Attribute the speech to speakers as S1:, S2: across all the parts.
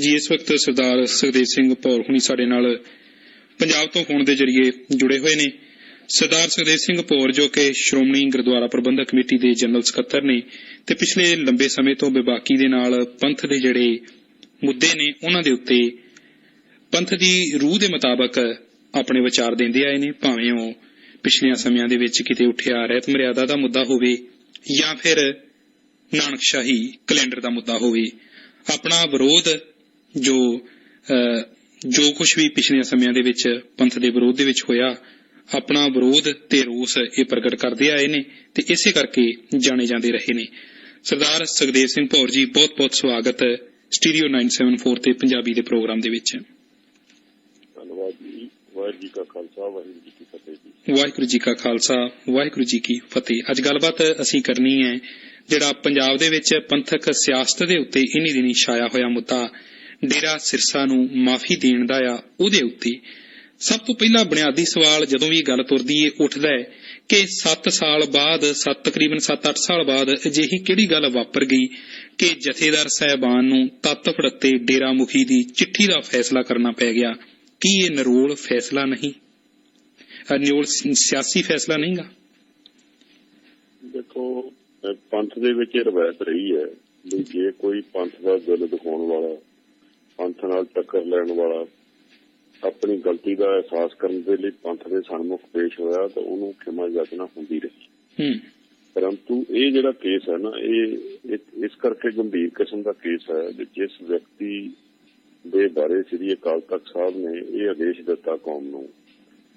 S1: ਜੀ, ਇਸ ਵਕਤ ਸਰਦਾਰ ਸੁਖਦੇਵ ਸਿੰਘ ਭੌਰ ਹੁਣੀ ਸਾਡੇ ਨਾਲ ਪੰਜਾਬ ਤੋਂ ਫੋਨ ਦੇ ਜ਼ਰੀਏ ਜੁੜੇ ਹੋਏ ਨੇ। ਸਰਦਾਰ ਸੁਖਦੇਵ ਸਿੰਘ ਭੌਰ, ਜੋ ਕਿ ਸ਼੍ਰੋਮਣੀ ਗੁਰਦੁਆਰਾ ਪ੍ਰਬੰਧਕ ਕਮੇਟੀ ਦੇ ਜਨਰਲ ਸਕੱਤਰ ਨੇ ਤੇ ਪਿਛਲੇ ਲੰਬੇ ਸਮੇਂ ਤੋਂ ਬੇਬਾਕੀ ਦੇ ਨਾਲ ਪੰਥ ਦੇ ਜਿਹੜੇ ਮੁੱਦੇ ਨੇ, ਉਹਨਾਂ ਦੇ ਉੱਤੇ ਪੰਥ ਦੀ ਰੂਹ ਦੇ ਮੁਤਾਬਕ ਆਪਣੇ ਵਿਚਾਰ ਦਿੰਦੇ ਆਏ ਨੇ। ਭਾਵੇਂ ਉਹ ਪਿਛਲੀਆਂ ਸਮਿਆਂ ਦੇ ਵਿੱਚ ਕਿਤੇ ਉੱਠਿਆ ਰਹਿਤ ਮਰਿਆਦਾ ਦਾ ਮੁੱਦਾ ਹੋਵੇ ਜਾਂ ਫਿਰ ਨਾਨਕਸ਼ਾਹੀ ਕੈਲੰਡਰ ਦਾ ਮੁੱਦਾ ਹੋਵੇ। ਆਪਣਾ ਵਿਰੋਧ ਜੋ ਜੋ ਕੁਝ ਵੀ ਪਿਛਲੇ ਸਮਿਆਂ ਦੇ ਵਿੱਚ ਪੰਥ ਦੇ ਵਿਰੋਧ ਦੇ ਵਿੱਚ ਹੋਇਆ ਆਪਣਾ ਵਿਰੋਧ ਤੇ ਰੋਸ ਇਹ ਪ੍ਰਗਟ ਕਰਦੇ ਆਏ ਨੇ ਤੇ ਇਸੇ ਕਰਕੇ ਜਾਣੇ ਜਾਂਦੇ ਰਹੇ ਨੇ। ਸਰਦਾਰ ਸੁਖਦੇਵ ਸਿੰਘ ਭੌਰ ਜੀ ਬਹੁਤ ਬਹੁਤ ਸਵਾਗਤ ਹੈ ਸਟੂਡੀਓ 974 ਤੇ ਪੰਜਾਬੀ ਦੇ ਪ੍ਰੋਗਰਾਮ ਦੇ ਵਿੱਚ।
S2: ਧੰਨਵਾਦ ਜੀ। ਵਾਹਿਗੁਰੂ ਜੀ ਕਾ ਖਾਲਸਾ ਵਾਹਿਗੁਰੂ ਜੀ ਕੀ ਫਤਿਹ ਜੀ।
S1: ਵਾਹਿਗੁਰੂ ਜੀ ਕਾ ਖਾਲਸਾ ਵਾਹਿਗੁਰੂ ਜੀ ਕੀ ਫਤਿਹ। ਅੱਜ ਗੱਲਬਾਤ ਅਸੀਂ ਕਰਨੀ ਹੈ ਜਿਹੜਾ ਪੰਜਾਬ ਦੇ ਵਿੱਚ ਪੰਥਕ ਸਿਆਸਤ ਦੇ ਉੱਤੇ ਇਨੀ ਦਿਨੀ ਛਾਇਆ ਹੋਇਆ ਮੁੱਦਾ ਡੇਰਾ ਸਿਰਸਾ ਨੂੰ ਮਾਫੀ ਦੇਣ ਦਾ ਆ ਉਹਦੇ ਉੱਤੇ ਸਭ ਤੋਂ ਪਹਿਲਾ ਬੁਨਿਆਦੀ ਸਵਾਲ ਜਦੋਂ ਵੀ ਗੱਲ ਤੁਰਦੀ ਏ ਉੱਠਦਾ ਹੈ ਕਿ 7 ਸਾਲ ਬਾਅਦ 7 ਤਕਰੀਬਨ 7-8 ਸਾਲ ਬਾਅਦ ਅਜਿਹੀ ਕਿਹੜੀ ਗੱਲ ਵਾਪਰ ਗਈ ਕਿ ਜਥੇਦਾਰ ਸਹਿਬਾਨ ਨੂੰ ਤੱਤ ਫੜਤੇ ਡੇਰਾ ਮੁਖੀ ਦੀ ਚਿੱਠੀ ਦਾ ਫੈਸਲਾ ਕਰਨਾ ਪੈ ਗਿਆ? ਕੀ ਇਹ ਨਰੋਲ ਫੈਸਲਾ ਨਹੀਂ? ਅ, ਸਿਆਸੀ ਫੈਸਲਾ ਨਹੀਂਗਾ?
S2: ਦੇਖੋ ਪੰਥ ਦੇ ਵਿੱਚ ਰਵਾਇਤ ਰਹੀ ਹੈ ਵੀ ਜੇ ਕੋਈ ਪੰਥ ਦਾ ਦਿਲ ਦਿਖਾਉਣ ਵਾਲਾ ਪੰਥ ਨਾਲ ਟੱਕਰ ਲੈਣ ਵਾਲਾ ਆਪਣੀ ਗਲਤੀ ਦਾ ਅਹਿਸਾਸ ਕਰਨ ਦੇ ਲਈ ਪੰਥ ਦੇ ਸਨਮੁਖ ਪੇਸ਼ ਹੋਇਆ ਤਾਂ ਉਹਨੂੰ ਖਿਮਾ ਯਾਤਨਾ ਹੁੰਦੀ ਰਹੀ।
S1: ਹੂੰ।
S2: ਪਰੰਤੂ ਇਹ ਜਿਹੜਾ ਕੇਸ ਹੈ ਨਾ ਇਹ ਇਹ- ਇਸ ਕਰਕੇ ਗੰਭੀਰ ਕਿਸਮ ਦਾ ਕੇਸ ਹੈ ਕਿ ਜਿਸ ਵਿਅਕਤੀ ਦੇ ਬਾਰੇ ਸ੍ਰੀ ਅਕਾਲ ਤਖਤ ਸਾਹਿਬ ਨੇ ਇਹ ਆਦੇਸ਼ ਦਿੱਤਾ ਕੌਮ ਨੂੰ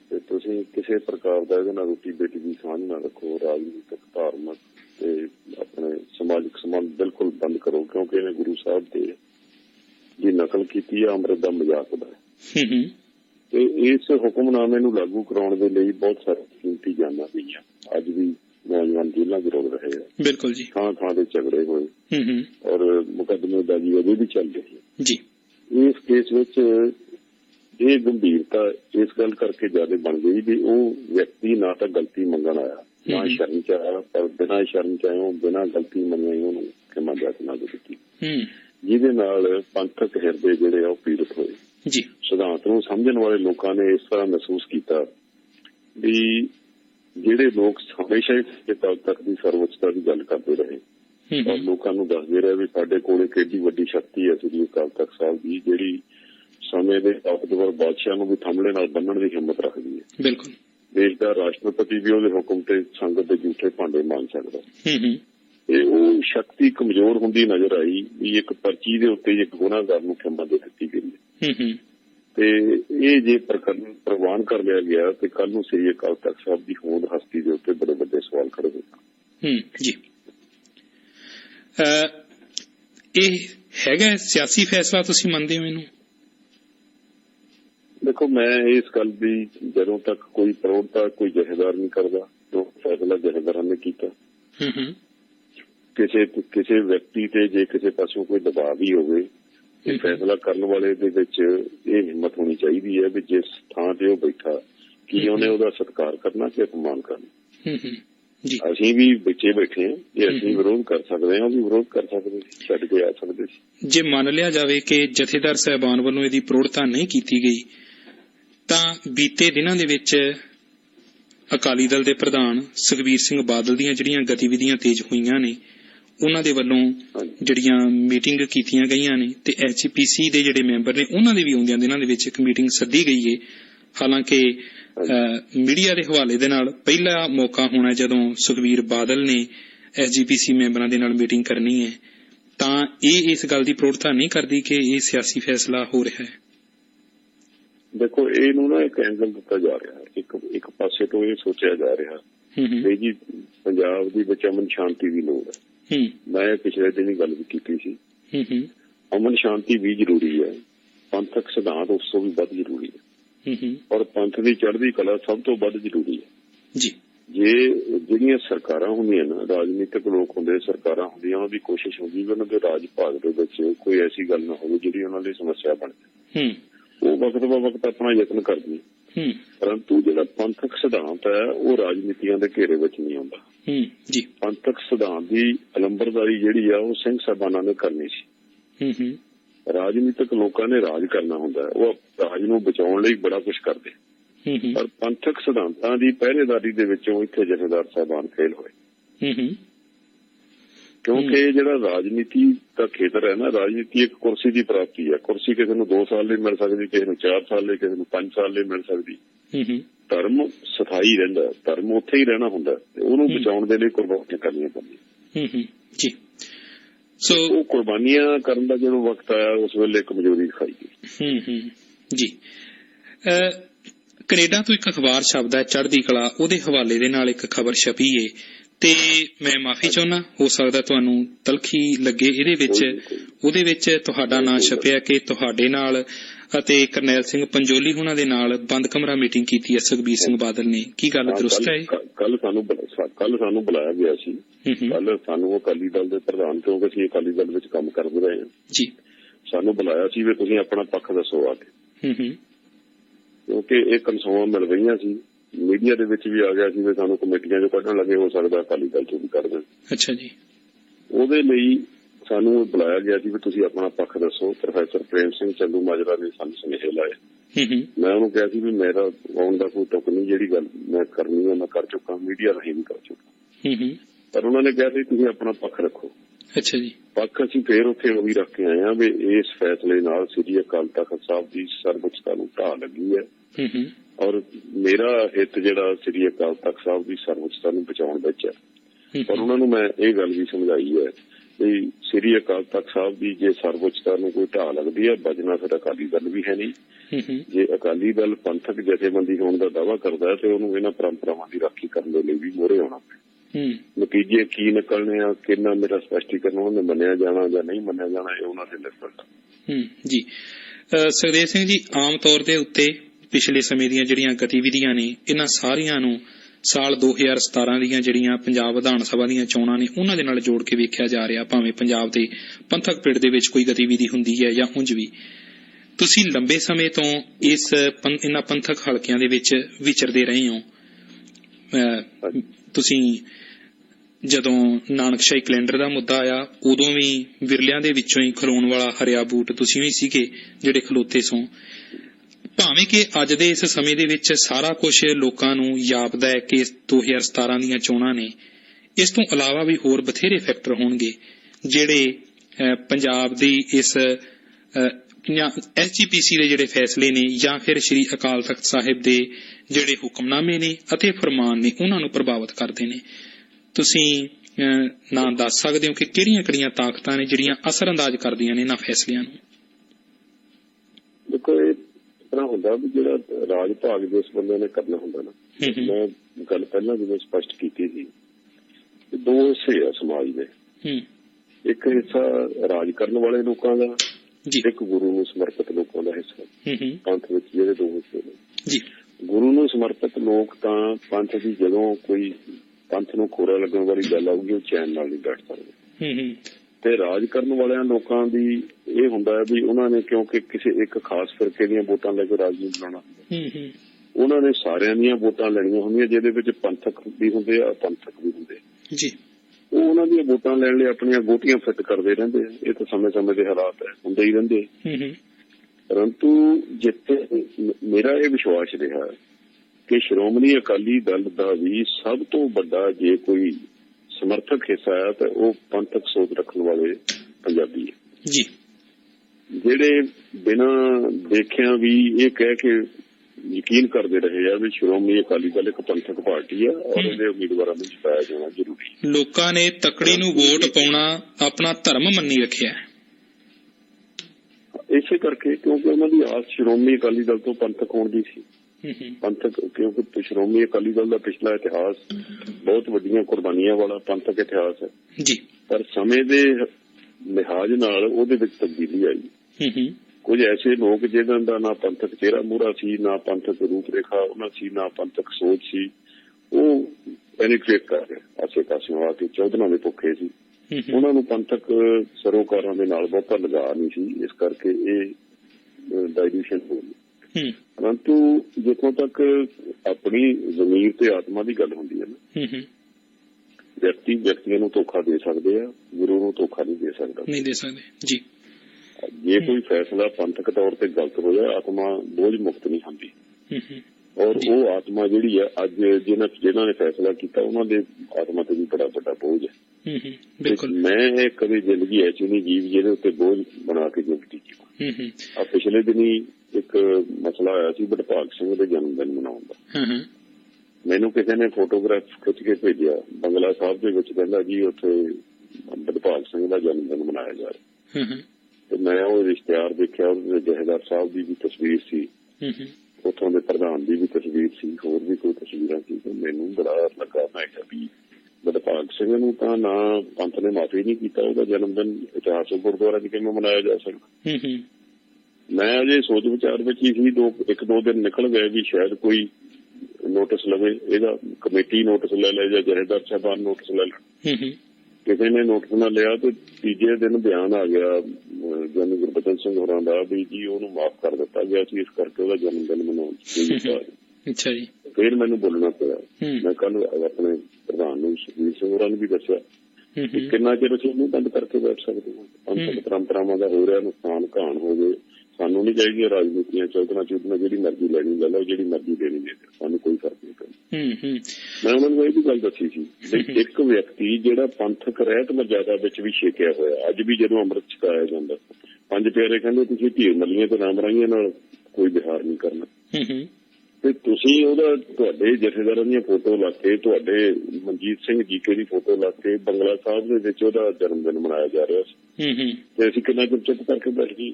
S2: ਤੇ ਤੁਸੀਂ ਕਿਸੇ ਪ੍ਰਕਾਰ ਦਾ ਇਹਦੇ ਨਾਲ ਰੋਟੀ ਬੇਟੀ ਦੀ ਸਾਂਝ ਨਾ ਰੱਖੋ ਰਾਜਨੀਤਿਕ ਧਾਰਮਿਕ ਤੇ ਆਪਣੇ ਸਮਾਜਿਕ ਸੰਬੰਧ ਬਿਲਕੁਲ ਬੰਦ ਕਰੋ ਕਿਉਂਕਿ ਇਹਨੇ ਗੁਰੂ ਸਾਹਿਬ ਦੇ ਦੀ ਨਕਲ ਕੀਤੀ ਹੈ ਅੰਮ੍ਰਿਤ ਦਾ ਮਜ਼ਾਕ ਦਾ
S1: ਹੂੰ ਹੂੰ।
S2: ਤੇ ਇਸ ਹੁਕਮਨਾਮੇ ਨੂੰ ਲਾਗੂ ਕਰਾਉਣ ਦੇ ਲਈ ਬਹੁਤ ਸਾਰੇ ਕੀਮਤੀ ਜਾਨਾਂ ਗਈਆਂ ਅੱਜ ਵੀ ਨੌਜਵਾਨ ਜੇਲ੍ਹਾਂ ਰੁਲ ਰਹੇ ਆ।
S1: ਬਿਲਕੁਲ ਜੀ।
S2: ਥਾਂ ਥਾਂ ਤੇ ਝਗੜੇ ਹੋਏ।
S1: ਹੂੰ ਹੂੰ।
S2: ਔਰ ਮੁਕੱਦਮੇ ਬਾਜੀ ਅਜੇ ਵੀ ਚੱਲ ਰਹੀ। ਹੈ
S1: ਜੀ।
S2: ਇਸ ਕੇਸ ਵਿੱਚ ਇਹ ਗੰਭੀਰਤਾ ਇਸ ਗੱਲ ਕਰਕੇ ਜ਼ਿਆਦਾ ਬਣ ਗਈ ਵੀ ਉਹ ਵਿਅਕਤੀ ਨਾ ਤਾਂ ਗਲਤੀ ਮੰਗਣ ਆਇਆ ਨਾ। ਸ਼ਰਮ ਚ ਆਇਆ ਪਰ ਬਿਨਾਂ ਸ਼ਰਮ ਚ ਆਇਆ ਬਿਨਾਂ ਗਲਤੀ ਮੰਗਿਆ ਉਹਨੂੰ ਖਿਮਾ ਜਾਚਨਾ ਦੇ ਦਿੱਤੀ।
S1: ਹੂੰ।
S2: ਜਿਹਦੇ ਨਾਲ ਪੰਥਕ ਹਿਰਦੇ ਜਿਹੜੇ ਆ ਉਹ ਪੀੜਤ ਹੋਏ।
S1: ਜੀ।
S2: ਸਿਧਾਂਤ ਨੂੰ ਸਮਝਣ ਵਾਲੇ ਲੋਕਾਂ ਨੇ ਇਸ ਤਰ੍ਹਾਂ ਮਹਿਸੂਸ ਕੀਤਾ ਵੀ ਜਿਹੜੇ ਲੋਕ ਹਮੇਸ਼ਾ ਹੀ ਤੱਕ ਦੀ ਸਰਵਉੱਚਤਾ ਦੀ ਗੱਲ ਕਰਦੇ ਰਹੇ। ਔਰ ਲੋਕਾਂ ਨੂੰ ਦੱਸਦੇ ਰਹੇ ਵੀ ਸਾਡੇ ਕੋਲ ਇੱਕ ਏਡੀ ਵੱਡੀ ਸ਼ਕਤੀ ਹੈ ਸ੍ਰੀ ਅਕਾਲ ਤਖਤ ਸਾਹਿਬ ਦੀ ਜਿਹੜੀ ਸਮੇਂ ਦੇ ਤਾਕਤਵਰ ਬਾਦਸ਼ਾਹ ਨੂੰ ਵੀ ਥੰਮਲੇ ਨਾਲ ਬੰਨਣ ਦੀ ਹਿੰਮਤ ਰੱਖਦੀ ਹੈ।
S1: ਬਿਲਕੁਲ।
S2: ਦੇਸ਼ ਦਾ ਰਾਸ਼ਟਰਪਤੀ ਵੀ ਉਹਦੇ ਹੁਕਮ ਤੇ ਸੰਗਤ ਦੇ ਝੂਠੇ ਭਾਂਡੇ ਮੰਨ ਸਕਦਾ।
S1: ਹੂੰ ਹੂੰ।
S2: ਤੇ ਉਹ ਸ਼ਕਤੀ ਕਮਜ਼ੋਰ ਹੁੰਦੀ ਨਜ਼ਰ ਆਈ ਵੀ ਇੱਕ ਪਰਚੀ ਦੇ ਉੱਤੇ ਇੱਕ ਗੁਨਾਹਗਾਰ ਨੂੰ ਖਿਮਾ ਦੇ ਦਿੱਤੀ ਗਈ ਤੇ ਇਹ ਜੇ ਪ੍ਰਕਰਨ ਪ੍ਰਵਾਨ ਕਰ ਲਿਆ ਗਿਆ ਤੇ ਕੱਲ ਨੂੰ ਸ੍ਰੀ ਅਕਾਲ ਤਖਤ ਸਾਹਿਬ ਦੀ ਹੋਂਦ ਹਸਤੀ ਦੇ ਉੱਤੇ ਬੜੇ ਵੱਡੇ ਸਵਾਲ ਖੜੇ ਹੋਣਗੇ
S1: ਹੂੰ ਜੀ। ਇਹ ਹੈਗਾ ਸਿਆਸੀ ਫੈਸਲਾ ਤੁਸੀਂ ਮੰਨਦੇ ਹੋ ਇਹਨੂੰ?
S2: ਦੇਖੋ ਮੈਂ ਇਸ ਗੱਲ ਦੀ ਜਦੋਂ ਤੱਕ ਕੋਈ ਪ੍ਰੋੜਤਾ ਕੋਈ ਜਹੇਦਾਰ ਨਹੀਂ ਕਰਦਾ ਜੋ ਫੈਸਲਾ ਜਹੇਦਾਰਾਂ ਨੇ ਕੀਤਾ।
S1: ਹੂੰ ਹੂੰ।
S2: ਕਿਸੇ ਕਿਸੇ ਵਿਅਕਤੀ ਤੇ ਜੇ ਕਿਸੇ ਪਾਸੋਂ ਕੋਈ ਦਬਾਅ ਵੀ ਹੋਵੇ ਇਹ ਫੈਸਲਾ ਕਰਨ ਵਾਲੇ ਦੇ ਵਿੱਚ ਇਹ ਹਿੰਮਤ ਹੋਣੀ ਚਾਹੀਦੀ ਹੈ ਵੀ ਜਿਸ ਥਾਂ ਤੇ ਉਹ ਬੈਠਾ ਕੀ ਉਹਨੇ ਉਹਦਾ ਸਤਿਕਾਰ ਕਰਨਾ ਕਿ ਅਪਮਾਨ ਕਰਨਾ।
S1: ਹੂੰ ਹੂੰ। ਜੀ।
S2: ਅਸੀਂ ਵੀ ਬੱਚੇ ਬੈਠੇ ਹਾਂ ਜੇ ਅਸੀਂ ਵਿਰੋਧ ਕਰ ਸਕਦੇ ਹਾਂ ਉਹ ਵੀ ਵਿਰੋਧ ਕਰ ਸਕਦੇ ਛੱਡ ਕੇ ਆ ਸਕਦੇ ਸੀ।
S1: ਜੇ ਮੰਨ ਲਿਆ ਜਾਵੇ ਕਿ ਜਥੇਦਾਰ ਸਹਿਬਾਨ ਵੱਲੋਂ ਇਹਦੀ ਪ੍ਰੋੜਤਾ ਨਹੀਂ ਕੀਤੀ ਗਈ ਤਾਂ ਬੀਤੇ ਦਿਨਾਂ ਦੇ ਵਿੱਚ ਅਕਾਲੀ ਦਲ ਦੇ ਪ੍ਰਧਾਨ ਸੁਖਬੀਰ ਸਿੰਘ ਬਾਦਲ ਦੀਆਂ ਜਿਹੜੀਆਂ ਗਤੀਵਿਧੀਆਂ ਤੇਜ਼ ਹੋਈਆਂ ਨੇ ਉਹਨਾਂ ਦੇ ਵੱਲੋਂ ਜਿਹੜੀਆਂ ਮੀਟਿੰਗ ਕੀਤੀਆਂ ਗਈਆਂ ਨੇ ਤੇ ਐਚਪੀਸੀ ਦੇ ਜਿਹੜੇ ਮੈਂਬਰ ਨੇ ਉਹਨਾਂ ਦੇ ਵੀ ਆਉਂਦਿਆਂ ਦਿਨਾਂ ਦੇ ਵਿੱਚ ਇੱਕ ਮੀਟਿੰਗ ਸੱਦੀ ਗਈ ਏ। ਹਾਲਾਂਕਿ ਮੀਡੀਆ ਦੇ ਹਵਾਲੇ ਦੇ ਨਾਲ ਪਹਿਲਾ ਮੌਕਾ ਹੋਣਾ ਜਦੋਂ ਸੁਖਬੀਰ ਬਾਦਲ ਨੇ ਐਸਜੀਪੀਸੀ ਮੈਂਬਰਾਂ ਦੇ ਨਾਲ ਮੀਟਿੰਗ ਕਰਨੀ ਹੈ ਤਾਂ ਇਹ ਇਸ ਗੱਲ ਦੀ ਪ੍ਰੋੜਤਾ ਨਹੀਂ ਕਰਦੀ ਕਿ ਇਹ ਸਿਆਸੀ ਫੈਸਲਾ ਹੋ ਰਿਹਾ ਹੈ।
S2: ਦੇਖੋ ਇਹਨੂੰ ਨਾ ਇੱਕ ਐਂਗਲ ਦਿੱਤਾ ਜਾ ਰਿਹਾ ਹੈ। ਇੱਕ ਇੱਕ ਪਾਸੇ ਤੋਂ ਇਹ ਸੋਚਿਆ ਜਾ ਰਿਹਾ
S1: ਹੂੰ
S2: ਜੀ ਪੰਜਾਬ ਦੀ ਵਿੱਚ ਅਮਨ ਸ਼ਾਂਤੀ ਦੀ ਲੋੜ ਹੂੰ। ਮੈਂ ਪਿਛਲੇ ਦਿਨ ਹੀ ਗੱਲ ਕੀਤੀ ਸੀ।
S1: ਹੂੰ ਹੂੰ।
S2: ਅਮਨ ਸ਼ਾਂਤੀ ਵੀ ਜ਼ਰੂਰੀ ਹੈ। ਪੰਥਕ ਸਿਧਾਂਤ ਉਸ ਤੋਂ ਵੀ ਵੱਧ ਜ਼ਰੂਰੀ ਹੈ। ਔਰ ਪੰਥ ਦੀ ਚੜ੍ਹਦੀ ਕਲਾ ਸਭ ਤੋਂ ਵੱਧ ਜ਼ਰੂਰੀ ਹੈ।
S1: ਜੀ।
S2: ਜੇ ਜਿਹੜੀਆਂ ਸਰਕਾਰਾਂ ਹੁੰਦੀਆਂ ਨਾ ਰਾਜਨੀਤਿਕ ਲੋਕ ਹੁੰਦੇ ਸਰਕਾਰਾਂ ਹੁੰਦੀਆਂ ਉਹਨਾਂ ਦੀ ਕੋਸ਼ਿਸ਼ ਹੁੰਦੀ ਵੀ ਉਹਨਾਂ ਦੇ ਰਾਜ ਭਾਗ ਦੇ ਵਿੱਚ ਕੋਈ ਐਸੀ ਗੱਲ ਨਾ ਹੋਵੇ ਜਿਹੜੀ ਉਹਨਾਂ ਲਈ ਸਮੱਸਿਆ ਬਣ
S1: ਹੂੰ।
S2: ਉਹ ਵਕਤ ਬਾ ਵਕਤ ਆਪਣਾ ਯਤਨ ਕਰਦੀ ਪਰੰਤੂ ਜਿਹੜਾ ਪੰਥਕ ਸਿਧਾਂਤ ਹੈ ਉਹ ਰਾਜਨੀਤੀਆਂ ਦੇ ਘੇਰੇ ਵਿੱਚ ਨਹੀਂ ਆਉਂਦਾ।
S1: ਹੂੰ ਜੀ।
S2: ਪੰਥਕ ਸਿਧਾਂਤ ਦੀ ਅਲੰਬਰਦਾਰੀ ਜਿਹੜੀ ਆ ਉਹ ਸਿੰਘ ਸਾਹਿਬਾਨਾਂ ਨੇ ਕਰਨੀ ਸੀ।
S1: ਹੂੰ ਹੂੰ।
S2: ਰਾਜਨੀਤਿਕ ਲੋਕਾਂ ਨੇ ਰਾਜ ਕਰਨਾ ਹੁੰਦਾ। ਉਹ ਰਾਜ ਨੂੰ ਬਚਾਉਣ ਲਈ ਬੜਾ ਕੁਝ ਕਰਦੇ। ਪਰ ਪੰਥਕ ਸਿਧਾਂਤਾਂ ਦੀ ਪਹਿਰੇਦਾਰੀ ਦੇ ਵਿੱਚੋਂ ਇੱਥੇ ਜਥੇਦਾਰ ਸਾਹਿਬਾਨ ਫੇਲ ਹੋਏ।
S1: ਹੂੰ ਹੂੰ।
S2: ਕਿਉਂਕਿ ਜਿਹੜਾ ਰਾਜਨੀਤੀ ਦਾ ਖੇਤਰ ਹੈ ਨਾ ਰਾਜਨੀਤੀ ਇੱਕ ਕੁਰਸੀ ਦੀ ਪ੍ਰਾਪਤੀ ਹੈ। ਕੁਰਸੀ ਕਿਸੇ ਨੂੰ 2 ਸਾਲ ਲਈ ਮਿਲ ਸਕਦੀ ਕਿਸੇ ਨੂੰ 4 ਸਾਲ ਲਈ ਕਿਸੇ ਨੂੰ 5 ਸਾਲ ਲਈ ਮਿਲ ਸਕਦੀ। ਧਰਮ ਸਥਾਈ ਰਹਿੰਦਾ ਧਰਮ ਉੱਥੇ ਹੀ ਰਹਿਣਾ ਹੁੰਦਾ ਤੇ ਉਹਨੂੰ। ਬਚਾਉਣ ਦੇ ਲਈ ਕੁਰਬਾਨੀਆਂ ਕਰਨੀਆਂ ਪੈਂਦੀਆਂ।
S1: ਜੀ। ਸੋ
S2: ਉਹ ਕੁਰਬਾਨੀਆਂ ਕਰਨ ਦਾ ਜਦੋਂ ਵਕਤ ਆਇਆ ਉਸ ਵੇਲੇ ਕਮਜ਼ੋਰੀ ਦਿਖਾਈ ਗਈ।
S1: ਹੂੰ ਹੂੰ। ਜੀ। ਕੈਨੇਡਾ ਤੋਂ ਇੱਕ ਅਖਬਾਰ ਛਪਦਾ ਚੜ੍ਹਦੀ ਕਲਾ ਉਹਦੇ ਹਵਾਲੇ ਦੇ ਨਾਲ ਇੱਕ ਖਬਰ ਛਪੀ ਏ। ਤੇ ਮੈਂ ਮਾਫੀ ਚਾਹੁੰਦਾ ਹੋ ਸਕਦਾ ਤੁਹਾਨੂੰ ਤਲਖੀ ਲੱਗੇ ਇਹਦੇ ਵਿੱਚ। ਉਹਦੇ ਵਿੱਚ ਤੁਹਾਡਾ ਨਾਂ ਛਪਿਆ ਕਿ ਤੁਹਾਡੇ ਨਾਲ ਅਤੇ ਕਰਨੈਲ ਸਿੰਘ ਪੰਜੋਲੀ ਹੁਣਾਂ ਦੇ ਨਾਲ ਬੰਦ ਕਮਰਾ ਮੀਟਿੰਗ ਕੀਤੀ ਹੈ ਸੁਖਬੀਰ ਸਿੰਘ ਬਾਦਲ ਨੇ। ਕੀ ਗੱਲ ਦਰੁਸਤ ਹੈ?
S2: ਕੱਲ ਸਾਨੂੰ ਕੱਲ ਸਾਨੂੰ ਬੁਲਾਇਆ ਗਿਆ ਸੀ। ਕੱਲ ਸਾਨੂੰ ਉਹ ਅਕਾਲੀ ਦਲ ਦੇ ਪ੍ਰਧਾਨ ਕਿਉਂਕਿ ਅਸੀਂ ਅਕਾਲੀ ਦਲ ਵਿੱਚ ਕੰਮ ਕਰਦੇ ਰਹੇ ਹਾਂ।
S1: ਜੀ।
S2: ਸਾਨੂੰ ਬੁਲਾਇਆ ਸੀ ਵੀ ਤੁਸੀਂ ਆਪਣਾ ਪੱਖ ਦੱਸੋ ਆ ਕੇ।
S1: ਹੂੰ ਹੂੰ।
S2: ਕਿਉਂਕਿ ਇਹ ਕਨਸੋਆਂ ਮਿਲ ਰਹੀਆਂ ਸੀ। ਮੀਡੀਆ ਦੇ ਵਿੱਚ ਵੀ ਆ ਗਿਆ ਸੀ ਵੀ ਸਾਨੂੰ ਕਮੇਟੀਆਂ ਚੋਂ ਕੱਢਣ ਲੱਗੇ ਹੋ ਸਕਦਾ ਅਕਾਲੀ ਦਲ ਚੋਂ ਵੀ ਕੱਢ ਦੇਣ
S1: ਅੱਛਾ ਜੀ।
S2: ਉਹਦੇ ਲਈ ਸਾਨੂੰ ਬੁਲਾਇਆ ਗਿਆ ਸੀ ਵੀ ਤੁਸੀਂ ਆਪਣਾ ਪੱਖ ਦੱਸੋ। ਪ੍ਰੋਫੈਸਰ ਪ੍ਰੇਮ ਸਿੰਘ ਚੰਦੂ ਮਾਜਰਾ ਨੇ ਸਾਨੂੰ ਸੁਨੇਹੇ ਲਾਏ। ਮੈਂ ਉਹਨੂੰ ਕਿਹਾ ਸੀ ਵੀ ਮੇਰਾ ਆਉਣ ਦਾ ਕੋਈ ਤੁਕ ਨਹੀਂ ਜਿਹੜੀ ਗੱਲ ਮੈਂ ਕਰਨੀ ਹੈ ਮੈਂ ਕਰ ਚੁੱਕਾ ਮੀਡੀਆ ਰਾਹੀਂ ਵੀ ਕਰ ਚੁੱਕਾ।
S1: ਹੂੰ ਹੂੰ।
S2: ਪਰ ਉਹਨਾਂ ਨੇ ਕਿਹਾ ਸੀ ਤੁਸੀਂ ਆਪਣਾ ਪੱਖ ਰੱਖੋ।
S1: ਅੱਛਾ ਜੀ।
S2: ਪੱਖ ਅਸੀਂ ਫੇਰ ਉੱਥੇ ਉਹੀ ਰੱਖ ਕੇ ਆਏ ਹਾਂ ਵੀ ਇਸ ਫੈਸਲੇ ਨਾਲ ਸ੍ਰੀ ਅਕਾਲ ਤਖਤ ਸਾਹਿਬ ਦੀ ਸਰਵਉੱਚਤਾ ਨੂੰ ਢਾਹ ਲੱਗੀ ਹੂੰ। ਔਰ ਮੇਰਾ ਹਿੱਤ ਜਿਹੜਾ ਸ੍ਰੀ ਅਕਾਲ ਤਖਤ ਸਾਹਿਬ ਦੀ ਸਰਵਉੱਚਤਾ ਨੂੰ ਬਚਾਉਣ ਵਿੱਚ ਹੈ। ਪਰ ਉਹਨਾਂ ਨੂੰ ਮੈਂ ਇਹ ਗੱਲ ਵੀ ਸਮਝਾਈ ਹੈ ਵੀ ਸ੍ਰੀ ਅਕਾਲ ਤਖਤ ਸਾਹਿਬ ਦੀ ਜੇ ਸਰਵਉੱਚਤਾ ਨੂੰ ਕੋਈ ਢਾਹ ਲੱਗਦੀ ਹੈ ਬਜਣਾ ਫਿਰ ਅਕਾਲੀ ਦਲ ਵੀ ਹੈ ਨਹੀਂ। ਜੇ ਅਕਾਲੀ ਦਲ ਪੰਥਕ ਜਥੇਬੰਦੀ ਹੋਣ ਦਾ ਦਾਅਵਾ ਕਰਦਾ ਹੈ ਤੇ ਉਹਨੂੰ ਇਹਨਾਂ ਪਰੰਪਰਾਵਾਂ ਦੀ ਰਾਖੀ ਕਰਨ ਦੇ ਲਈ ਵੀ ਮੋਹਰੇ ਆਉਣਾ ਨਤੀਜੇ ਕੀ ਨਿਕਲਣੇ ਆ ਕਿੰਨਾ ਮੇਰਾ ਸਪਸ਼ਟੀਕਰਨ ਉਹਨਾਂ ਨੇ ਮੰਨਿਆ ਜਾਣਾ ਜਾਂ ਨਹੀਂ ਮੰਨਿਆ ਜਾਣਾ ਇਹ ਉਹਨਾਂ ਤੇ ਨਿਰਭਰ
S1: ਹੂੰ। ਜੀ। ਅਹ ਸੁਖਦੇਵ ਸਿੰਘ ਜੀ ਆਮ ਤੌਰ ਦੇ ਉੱਤੇ ਪਿਛਲੇ ਸਮੇਂ ਦੀਆਂ ਜਿਹੜੀਆਂ ਗਤੀਵਿਧੀਆਂ ਨੇ, ਇਹਨਾਂ ਸਾਰੀਆਂ ਨੂੰ ਸਾਲ 2017 ਦੀਆਂ ਜਿਹੜੀਆਂ ਪੰਜਾਬ ਵਿਧਾਨ ਸਭਾ ਦੀਆਂ ਚੋਣਾਂ ਨੇ, ਉਹਨਾਂ ਦੇ ਨਾਲ ਜੋੜ ਕੇ ਵੇਖਿਆ ਜਾ ਰਿਹਾ, ਭਾਵੇਂ ਪੰਜਾਬ ਦੇ ਪੰਥਕ ਪਿੰਡ ਦੇ ਵਿੱਚ ਕੋਈ ਗਤੀਵਿਧੀ ਹੁੰਦੀ ਹੈ ਜਾਂ ਉਂਝ ਵੀ। ਤੁਸੀਂ ਲੰਬੇ ਸਮੇਂ ਤੋਂ ਇਸ ਇਹਨਾਂ ਪੰਥਕ ਹਲਕਿਆਂ ਦੇ ਵਿੱਚ ਵਿਚਰਦੇ ਰਹੇ ਹੋ। ਅਹ, ਤੁਸੀਂ ਜਦੋਂ ਨਾਨਕਸ਼ਾਹੀ ਕੈਲੰਡਰ ਦਾ ਮੁੱਦਾ ਆਇਆ, ਉਦੋਂ ਵੀ ਵਿਰਲਿਆਂ ਦੇ ਵਿੱਚੋਂ ਹੀ ਖਲੋਣ ਵਾਲਾ ਹਰਿਆ ਬੂਟ ਤੁਸੀਂ ਵੀ ਸੀਗੇ, ਜਿਹੜੇ ਖਲੋਤੇ ਸੋ। ਭਾਵੇਂ ਕਿ ਅੱਜ ਦੇ ਇਸ ਸਮੇਂ ਦੇ ਵਿੱਚ ਸਾਰਾ ਕੁਝ ਲੋਕਾਂ ਨੂੰ ਯਾਪਦਾ ਹੈ ਕਿ 2017 ਦੀਆਂ ਚੋਣਾਂ ਨੇ, ਇਸ ਤੋਂ ਇਲਾਵਾ ਵੀ ਹੋਰ ਬਥੇਰੇ ਫੈਕਟਰ ਹੋਣਗੇ, ਜਿਹੜੇ ਪੰਜਾਬ ਦੀ ਇਸ ਐਸਜੀਪੀਸੀ ਦੇ ਜਿਹੜੇ ਫੈਸਲੇ ਨੇ, ਜਾਂ ਫਿਰ ਸ੍ਰੀ ਅਕਾਲ ਤਖਤ ਸਾਹਿਬ ਦੇ ਜਿਹੜੇ ਹੁਕਮਨਾਮੇ ਨੇ ਅਤੇ ਫਰਮਾਨ ਨੇ, ਉਹਨਾਂ ਨੂੰ ਪ੍ਰਭਾਵਿਤ ਕਰਦੇ ਨੇ। ਤੁਸੀਂ ਨਾ ਦੱਸ ਸਕਦੇ ਹੋ ਕਿ ਕਿਹੜੀਆਂ-ਕਿਹੜੀਆਂ ਤਾਕਤਾਂ ਨੇ ਜਿਹੜੀਆਂ ਅਸਰਅੰਦਾਜ਼ ਕਰਦੀਆਂ ਨੇ ਇਹਨਾਂ ਫੈਸਲਿਆਂ ਨੂੰ?
S2: ਦੇਖੋ, ਇਹ ਤਰ੍ਹਾਂ ਹੁੰਦਾ ਵੀ ਜਿਹੜਾ ਰਾਜ ਭਾਗ ਜਿਸ ਬੰਦੇ ਨੇ ਕਰਨਾ ਹੁੰਦਾ ਨਾ। ਮੈਂ ਗੱਲ ਪਹਿਲਾਂ ਜਿਵੇਂ ਸਪਸ਼ਟ ਕੀਤੀ ਸੀ ਕਿ ਦੋ ਹਿੱਸੇ ਆ ਸਮਾਜ ਦੇ। ਇੱਕ ਹਿੱਸਾ ਰਾਜ ਕਰਨ ਵਾਲੇ ਲੋਕਾਂ ਦਾ
S1: ਜੀ।
S2: ਇੱਕ ਗੁਰੂ ਨੂੰ ਸਮਰਪਿਤ ਲੋਕਾਂ ਦਾ ਹਿੱਸਾ। ਪੰਥ ਵਿੱਚ ਜਿਹੜੇ ਦੋ ਹਿੱਸੇ ਨੇ।
S1: ਜੀ।
S2: ਗੁਰੂ ਨੂੰ ਸਮਰਪਿਤ ਲੋਕ ਤਾਂ ਪੰਥ ਦੀ ਜਦੋਂ ਕੋਈ ਪੰਥ ਨੂੰ ਖੋਰਾ ਲੱਗਣ ਵਾਲੀ ਗੱਲ ਆਊਗੀ ਉਹ ਚੈਨ ਨਾਲ ਨਹੀਂ ਬੈਠ ਸਕਦੇ। ਤੇ ਰਾਜ ਕਰਨ ਵਾਲਿਆਂ ਲੋਕਾਂ ਦੀ ਇਹ ਹੁੰਦਾ ਹੈ ਵੀ ਉਹਨਾਂ ਨੇ ਕਿਉਂਕਿ ਕਿਸੇ ਇੱਕ ਖਾਸ ਫਿਰਕੇ ਦੀਆਂ ਵੋਟਾਂ ਲੈ ਕੇ ਰਾਜ ਬਣਾਉਣਾ
S1: ਹੂੰ ਹੂੰ।
S2: ਉਹਨਾਂ ਨੇ ਸਾਰਿਆਂ ਦੀਆਂ ਵੋਟਾਂ ਲੈਣੀਆਂ ਹੁੰਦੀਆਂ ਜਿਹਦੇ ਵਿੱਚ ਪੰਥਕ ਵੀ ਹੁੰਦੇ ਆ ਪੰਥਕ ਵੀ ਹੁੰਦੇ।
S1: ਜੀ।
S2: ਉਹ ਉਹਨਾਂ ਦੀਆਂ ਵੋਟਾਂ ਲੈਣ ਲਈ ਆਪਣੀਆਂ ਗੋਟੀਆਂ ਫਿੱਟ ਕਰਦੇ ਰਹਿੰਦੇ ਆ। ਇਹ ਤਾਂ ਸਮੇਂ-ਸਮੇਂ ਦੇ ਹਾਲਾਤ ਹੈ ਹੁੰਦੇ ਹੀ ਰਹਿੰਦੇ
S1: ਹੂੰ ਹੂੰ।
S2: ਪਰੰਤੂ ਮ- ਮੇਰਾ ਇਹ ਵਿਸ਼ਵਾਸ ਰਿਹਾ ਕਿ ਸ਼੍ਰੋਮਣੀ ਅਕਾਲੀ ਦਲ ਦਾ ਵੀ ਸਭ ਤੋਂ ਵੱਡਾ ਜੇ ਕੋਈ ਸਮਰਥਕ ਹਿੱਸਾ ਹੈ ਤਾਂ ਉਹ ਪੰਥਕ ਸੋਚ ਰੱਖਣ ਵਾਲੇ ਪੰਜਾਬੀ ਹੈ।
S1: ਜੀ।
S2: ਜਿਹੜੇ ਬਿਨਾਂ ਦੇਖਿਆਂ ਵੀ ਇਹ ਕਹਿ ਕੇ ਯਕੀਨ ਕਰਦੇ ਰਹੇ ਆ ਵੀ ਸ਼੍ਰੋਮਣੀ ਅਕਾਲੀ ਦਲ ਇੱਕ ਪੰਥਕ ਪਾਰਟੀ ਹੈ ਔਰ ਇਹਦੇ ਉਮੀਦਵਾਰਾਂ ਨੂੰ ਜਿਤਾਇਆ ਜਾਣਾ ਜ਼ਰੂਰੀ ਹੈ।
S1: ਲੋਕਾਂ ਨੇ ਤਕੜੀ ਨੂੰ ਵੋਟ ਪਾਉਣਾ ਆਪਣਾ ਧਰਮ ਮੰਨੀ ਰੱਖਿਆ
S2: ਇਸੇ ਕਰਕੇ ਕਿਉਂਕਿ ਉਹਨਾਂ ਦੀ ਆਸ ਸ਼੍ਰੋਮਣੀ ਅਕਾਲੀ ਦਲ ਤੋਂ ਪੰਥਕ ਹੋਣ ਦੀ ਸੀ। ਪੰਥਕ ਕਿਉਂਕਿ ਸ਼੍ਰੋਮਣੀ ਅਕਾਲੀ ਦਲ ਦਾ ਪਿਛਲਾ ਇਤਿਹਾਸ ਬਹੁਤ ਵੱਡੀਆਂ ਕੁਰਬਾਨੀਆਂ ਵਾਲਾ ਪੰਥਕ ਇਤਿਹਾਸ ਹੈ।
S1: ਜੀ।
S2: ਪਰ ਸਮੇਂ ਦੇ ਲਿਹਾਜ਼ ਨਾਲ ਉਹਦੇ ਵਿੱਚ ਤਬਦੀਲੀ ਆਈ। ਕੁਝ ਐਸੇ ਲੋਕ ਜਿਹਨਾਂ ਦਾ ਨਾ ਪੰਥਕ ਚਿਹਰਾ ਮੂਹਰਾ ਸੀ ਨਾ ਪੰਥਕ ਰੂਪ ਰੇਖਾ ਉਹਨਾਂ ਸੀ ਨਾ ਪੰਥਕ ਸੋਚ ਸੀ ਉਹ ਪੈਨੀਟ੍ਰੇਟ ਕਰ ਗਏ ਆਸੇ ਪਾਸੇ ਆ ਕੇ ਚੌਧਰਾਂ ਦੇ ਭੁੱਖੇ ਸੀ। ਉਹਨਾਂ ਨੂੰ ਪੰਥਕ ਸਰੋਕਾਰਾਂ ਦੇ ਨਾਲ ਬਹੁਤਾ ਲਗਾ ਨਹੀਂ ਸੀ ਇਸ ਕਰਕੇ ਇਹ ਡਾਈਲੂਸ਼ਨ ਹੋ ਗਈ। ਪਰੰਤੂ ਜਿੱਥੋਂ ਤੱਕ ਆਪਣੀ ਜ਼ਮੀਰ ਤੇ ਆਤਮਾ ਦੀ ਗੱਲ ਹੁੰਦੀ ਹੈ ਨਾ ਵਿਅਕਤੀ ਵਿਅਕਤੀਆਂ ਨੂੰ ਧੋਖਾ ਦੇ ਸਕਦੇ ਆ ਗੁਰੂ ਨੂੰ ਧੋਖਾ ਨਹੀਂ ਦੇ ਸਕਦਾ।
S1: ਨਹੀਂ ਦੇ ਸਕਦੇ। ਜੀ।
S2: ਜੇ ਕੋਈ ਫੈਸਲਾ ਪੰਥਕ ਤੌਰ ਤੇ ਗਲਤ ਹੋਇਆ ਆਤਮਾ ਬੋਝ ਮੁਕਤ ਨਹੀਂ ਹੁੰਦੀ। ਔਰ ਉਹ ਆਤਮਾ ਜਿਹੜੀ ਆ ਅੱਜ ਜਿਹਨਾਂ ਜਿਨ੍ਹਾਂ ਨੇ ਫੈਸਲਾ ਕੀਤਾ ਉਹਨਾਂ ਦੇ ਆਤਮਾ ਤੇ ਵੀ ਬੜਾ ਵੱਡਾ ਬੋਝ ਹੈ।
S1: ਬਿਲਕੁਲ।
S2: ਮੈਂ ਕਦੇ ਜ਼ਿੰਦਗੀ ਐਸੀ ਨਹੀਂ ਜੀਵ ਜਿਹਦੇ ਉੱਤੇ ਬੋਝ ਬਣਾ ਕੇ ਜ਼ਿੰਦਗੀ ਜੀਵਾਂ ਆ ਪਿਛਲੇ ਦਿਨੀ ਇੱਕ ਮਸਲਾ ਆਇਆ ਸੀ ਬਟਭਾਗ ਸਿੰਘ ਦੇ ਜਨਮ ਦਿਨ ਮਨਾਉਣ ਦਾ। ਮੈਨੂੰ ਕਿਸੇ ਨੇ ਫੋਟੋਗ੍ਰਾਫ ਖਿੱਚ ਕੇ ਭੇਜਿਆ। ਬੰਗਲਾ ਸਾਹਿਬ ਦੇ ਵਿੱਚ ਕਹਿੰਦਾ ਜੀ ਉੱਥੇ ਬਟਭਾਗ ਸਿੰਘ ਦਾ ਜਨਮ ਦਿਨ ਮਨਾਇਆ ਜਾ ਰਿਹਾ। ਤੇ ਮੈਂ ਉਹ ਰਿਸ਼ਤਿਆਰ ਦੇਖਿਆ ਉਹਦੇ ਜਹੇਦਾਰ ਸਾਹਿਬ ਦੀ ਵੀ ਤਸਵੀਰ ਸੀ। ਉੱਥੋਂ ਦੇ ਪ੍ਰਧਾਨ ਦੀ ਵੀ ਤਸਵੀਰ ਸੀ ਹੋਰ ਵੀ ਕੋਈ ਤਸਵੀਰਾਂ ਸੀ ਤੇ ਮੈਨੂੰ ਬੜਾ ਲੱਗਾ। ਮੈਂ ਕਿਹਾ ਵੀ ਬਟਭਾਗ ਸਿੰਘ ਨੂੰ ਤਾਂ ਨਾ ਪੰਥ ਨੇ ਮਾਫੀ ਨਹੀਂ ਕੀਤਾ ਉਹਦਾ ਜਨਮ ਦਿਨ ਇਤਿਹਾਸਕ ਗੁਰਦੁਆਰਾ 'ਚ ਕਿਵੇਂ ਮਨਾਇਆ ਜਾ ਸਕਦਾ? ਮੈਂ ਅਜੇ ਸੋਚ ਵਿਚਾਰ ਵਿੱਚ ਹੀ ਸੀ ਦੋ ਇੱਕ ਦੋ ਦਿਨ ਨਿਕਲ ਗਏ ਵੀ ਸ਼ਾਇਦ ਕੋਈ ਨੋਟਿਸ ਲਵੇ ਇਹਦਾ ਕਮੇਟੀ ਨੋਟਿਸ ਲੈ ਲੈ ਜਾਂ ਜਹੇਦਾਰ ਸਾਹਿਬਾਨ ਨੋਟਿਸ ਲੈ ਲੈਣ। ਕਿਸੇ ਨੇ ਨੋਟਿਸ ਨਾ ਲਿਆ ਤੇ ਤੀਜੇ ਦਿਨ ਬਿਆਨ ਆ ਗਿਆ ਜਨ ਗੁਰਬਚਨ ਸਿੰਘ ਹੋਰਾਂ ਦਾ ਵੀ ਜੀ ਉਹਨੂੰ ਮਾਫ ਕਰ ਦਿੱਤਾ ਗਿਆ ਸੀ ਇਸ ਕਰਕੇ ਉਹਦਾ ਜਨਮ ਦਿਨ ਮਨਾਉਣ।
S1: ਅੱਛਾ ਜੀ।
S2: ਫਿਰ ਮੈਨੂੰ ਬੋਲਣਾ ਪਿਆ। ਮੈਂ ਕੱਲ ਆਪਣੇ ਪ੍ਰਧਾਨ ਨੂੰ ਸੁਖਬੀਰ ਸਿੰਘ ਹੋਰਾਂ ਨੂੰ ਵੀ ਦੱਸਿਆ ਕਿੰਨਾ ਚਿਰ ਅਸੀਂ ਇਹਨੂੰ ਬੰਦ ਕਰਕੇ ਬੈਠ ਸਕਦੇ ਹਾਂ? ਪੰਥਕ ਪਰੰਪਰਾਵਾਂ ਦਾ ਹੋ ਰਿਹਾ ਨੁਕਸਾਨ ਘਾਣ ਹੋ ਗਏ। ਸਾਨੂੰ ਨਹੀਂ ਚਾਹੀਦੀ ਰਾਜਨੀਤੀਆਂ ਚੌਧਰਾ ਚੌਧਰਾ ਜਿਹੜੀ ਮਰਜ਼ੀ ਲੈਣੀ ਲੈ ਲਓ ਜਿਹੜੀ ਮਰਜ਼ੀ ਦੇਣੀ ਦੇ। ਸਾਨੂੰ ਕੋਈ ਫ਼ਰਕ ਨਹੀਂ ਪੈਂਦਾ।
S1: ਹੂੰ ਹੂੰ।
S2: ਮੈਂ ਉਹਨਾਂ ਨੂੰ ਇਹ ਵੀ ਗੱਲ ਦੱਸੀ ਸੀ ਇੱਕ ਵਿਅਕਤੀ ਜਿਹੜਾ ਪੰਥਕ ਰਹਿਤ ਮਰਜ਼ਾਦਾ ਵਿੱਚ ਵੀ ਛੇਕਿਆ ਹੋਇਆ ਅੱਜ ਵੀ ਜਦੋਂ ਅੰਮ੍ਰਿਤ ਛਕਾਇਆ ਜਾਂਦਾ ਪੰਜ ਪਿਆਰੇ ਕਹਿੰਦੇ ਤੁਸੀਂ ਧੀਰ ਮਲੀਆਂ ਤੇ ਨਾਮ ਰਾਈਆਂ ਨਾਲ ਕੋਈ ਵਿਹਾਰ ਨਹੀਂ ਕਰਨਾ।
S1: ਹੂੰ ਹੂੰ।
S2: ਤੇ ਤੁਸੀਂ ਉਹਦਾ ਤੁਹਾਡੇ ਜਥੇਦਾਰਾਂ ਦੀਆਂ ਫੋਟੋ ਲਾ ਕੇ ਤੁਹਾਡੇ ਮਨਜੀਤ ਸਿੰਘ ਜੀਕੇ ਦੀ ਫੋਟੋ ਲਾ ਕੇ ਬੰਗਲਾ ਸਾਹਿਬ ਦੇ ਵਿੱਚ ਉਹਦਾ ਜਨਮ ਦਿਨ ਮਨਾਇਆ ਜਾ ਰਿਹਾ ਸੀ।
S1: ਹੂੰ ਹੂੰ।
S2: ਤੇ ਅਸੀਂ ਕਿੰਨਾ ਚਿਰ ਚੁੱਪ ਕਰਕੇ ਬੈਠ ਗਏ।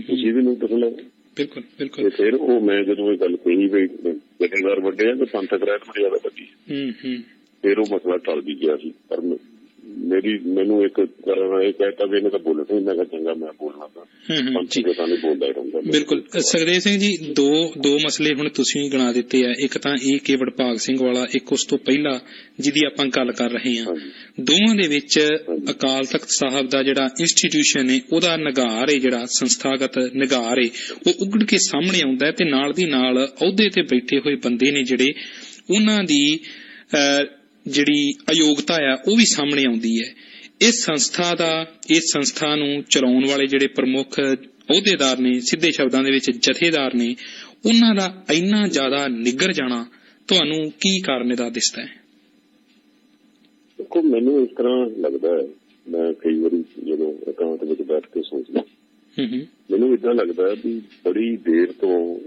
S2: ਤੁਸੀਂ ਵੀ ਨੋਟਿਸ ਲਓ।
S1: ਬਿਲਕੁਲ
S2: ਤੇ
S1: ਬਿਲਕੁਲ
S2: ਫਿਰ ਉਹ ਮੈਂ ਜਦੋਂ ਇਹ ਗੱਲ ਕਹੀ ਵੀ ਜਥੇਦਾਰ ਵੱਡੇ ਆ ਤੇ ਪੰਥਕ ਰਹਿਤ ਮਰਜ਼ਾਦਾ ਵੱਡੀ ਹੈ।
S1: ਹੂੰ।
S2: ਫਿਰ ਉਹ ਮਸਲਾ ਟਲ ਵੀ ਗਿਆ ਸੀ। ਪਰ ਮੇਰੀ ਮੈਨੂੰ ਇੱਕ ਤਰ੍ਹਾਂ ਇਹ ਕਹਿਤਾ ਵੀ ਇਹਨੇ ਤਾਂ ਬੋਲਣਾ ਨਹੀਂ ਮੈਂ ਕਿਹਾ ਚੰਗਾ ਮੈਂ ਬੋਲਣਾ ਤਾਂ। ਪੰਛੀ ਤਾਂ ਨਹੀਂ ਬੋਲਦਾ ਹੀ ਰਹੂੰਗਾ ਮੈਂ।
S1: ਬਿਲਕੁਲ। ਅ, ਸੁਖਦੇਵ ਸਿੰਘ ਜੀ ਦੋ ਦੋ ਮਸਲੇ ਹੁਣ ਤੁਸੀਂ ਗਿਣਾ ਦਿੱਤੇ ਆ। ਇੱਕ ਤਾਂ ਇਹ ਕਿ ਵਡਭਾਗ ਸਿੰਘ ਵਾਲਾ ਇੱਕ ਉਸ ਤੋਂ ਪਹਿਲਾਂ ਜਿਹਦੀ ਆਪਾਂ ਗੱਲ ਕਰ ਰਹੇ ਹਾਂ।
S2: ਹਾਂਜੀ।
S1: ਦੋਵਾਂ ਦੇ ਵਿੱਚ ਅਕਾਲ ਤਖਤ ਸਾਹਿਬ ਦਾ ਜਿਹੜਾ ਇੰਸਟੀਟਿਊਸ਼ਨ ਹੈ ਉਹਦਾ ਨਿਗਾਰ ਹੈ ਜਿਹੜਾ ਸੰਸਥਾਗਤ ਨਿਗਾਰ ਹੈ ਉਹ ਉਗੜ ਕੇ ਸਾਹਮਣੇ ਆਉਂਦਾ ਤੇ ਨਾਲ ਦੀ ਨਾਲ ਅਹੁਦੇ ਤੇ ਬੈਠੇ ਹੋਏ ਬੰਦੇ ਨੇ ਜਿਹੜੇ ਉਹਨਾਂ ਦੀ ਜਿਹੜੀ ਅਯੋਗਤਾ ਆ ਉਹ ਵੀ ਸਾਹਮਣੇ ਆਉਂਦੀ ਹੈ। ਇਸ ਸੰਸਥਾ ਦਾ ਇਸ ਸੰਸਥਾ ਨੂੰ ਚਲਾਉਣ ਵਾਲੇ ਜਿਹੜੇ ਪ੍ਰਮੁੱਖ ਅਹੁਦੇਦਾਰ ਨੇ ਸਿੱਧੇ ਸ਼ਬਦਾਂ ਦੇ ਵਿੱਚ ਜਥੇਦਾਰ ਨੇ ਉਹਨਾਂ ਦਾ ਇੰਨਾ ਜ਼ਿਆਦਾ ਨਿੱਗਰ ਜਾਣਾ ਤੁਹਾਨੂੰ ਕੀ ਕਾਰਨ ਦਾ ਦਿਸਦਾ ਹੈ?
S2: ਦੇਖੋ ਮੈਨੂੰ ਇਸ ਤਰ੍ਹਾਂ ਲੱਗਦਾ ਹੈ ਮੈਂ ਕਈ ਵਾਰੀ ਜਦੋਂ ਇਕਾਂਤ ਵਿੱਚ ਬੈਠ ਕੇ ਸੋਚਦਾ
S1: ਹੂੰ ਹੂੰ
S2: ਮੈਨੂੰ ਇਦਾਂ ਲੱਗਦਾ ਹੈ ਵੀ ਬੜੀ ਦੇਰ ਤੋਂ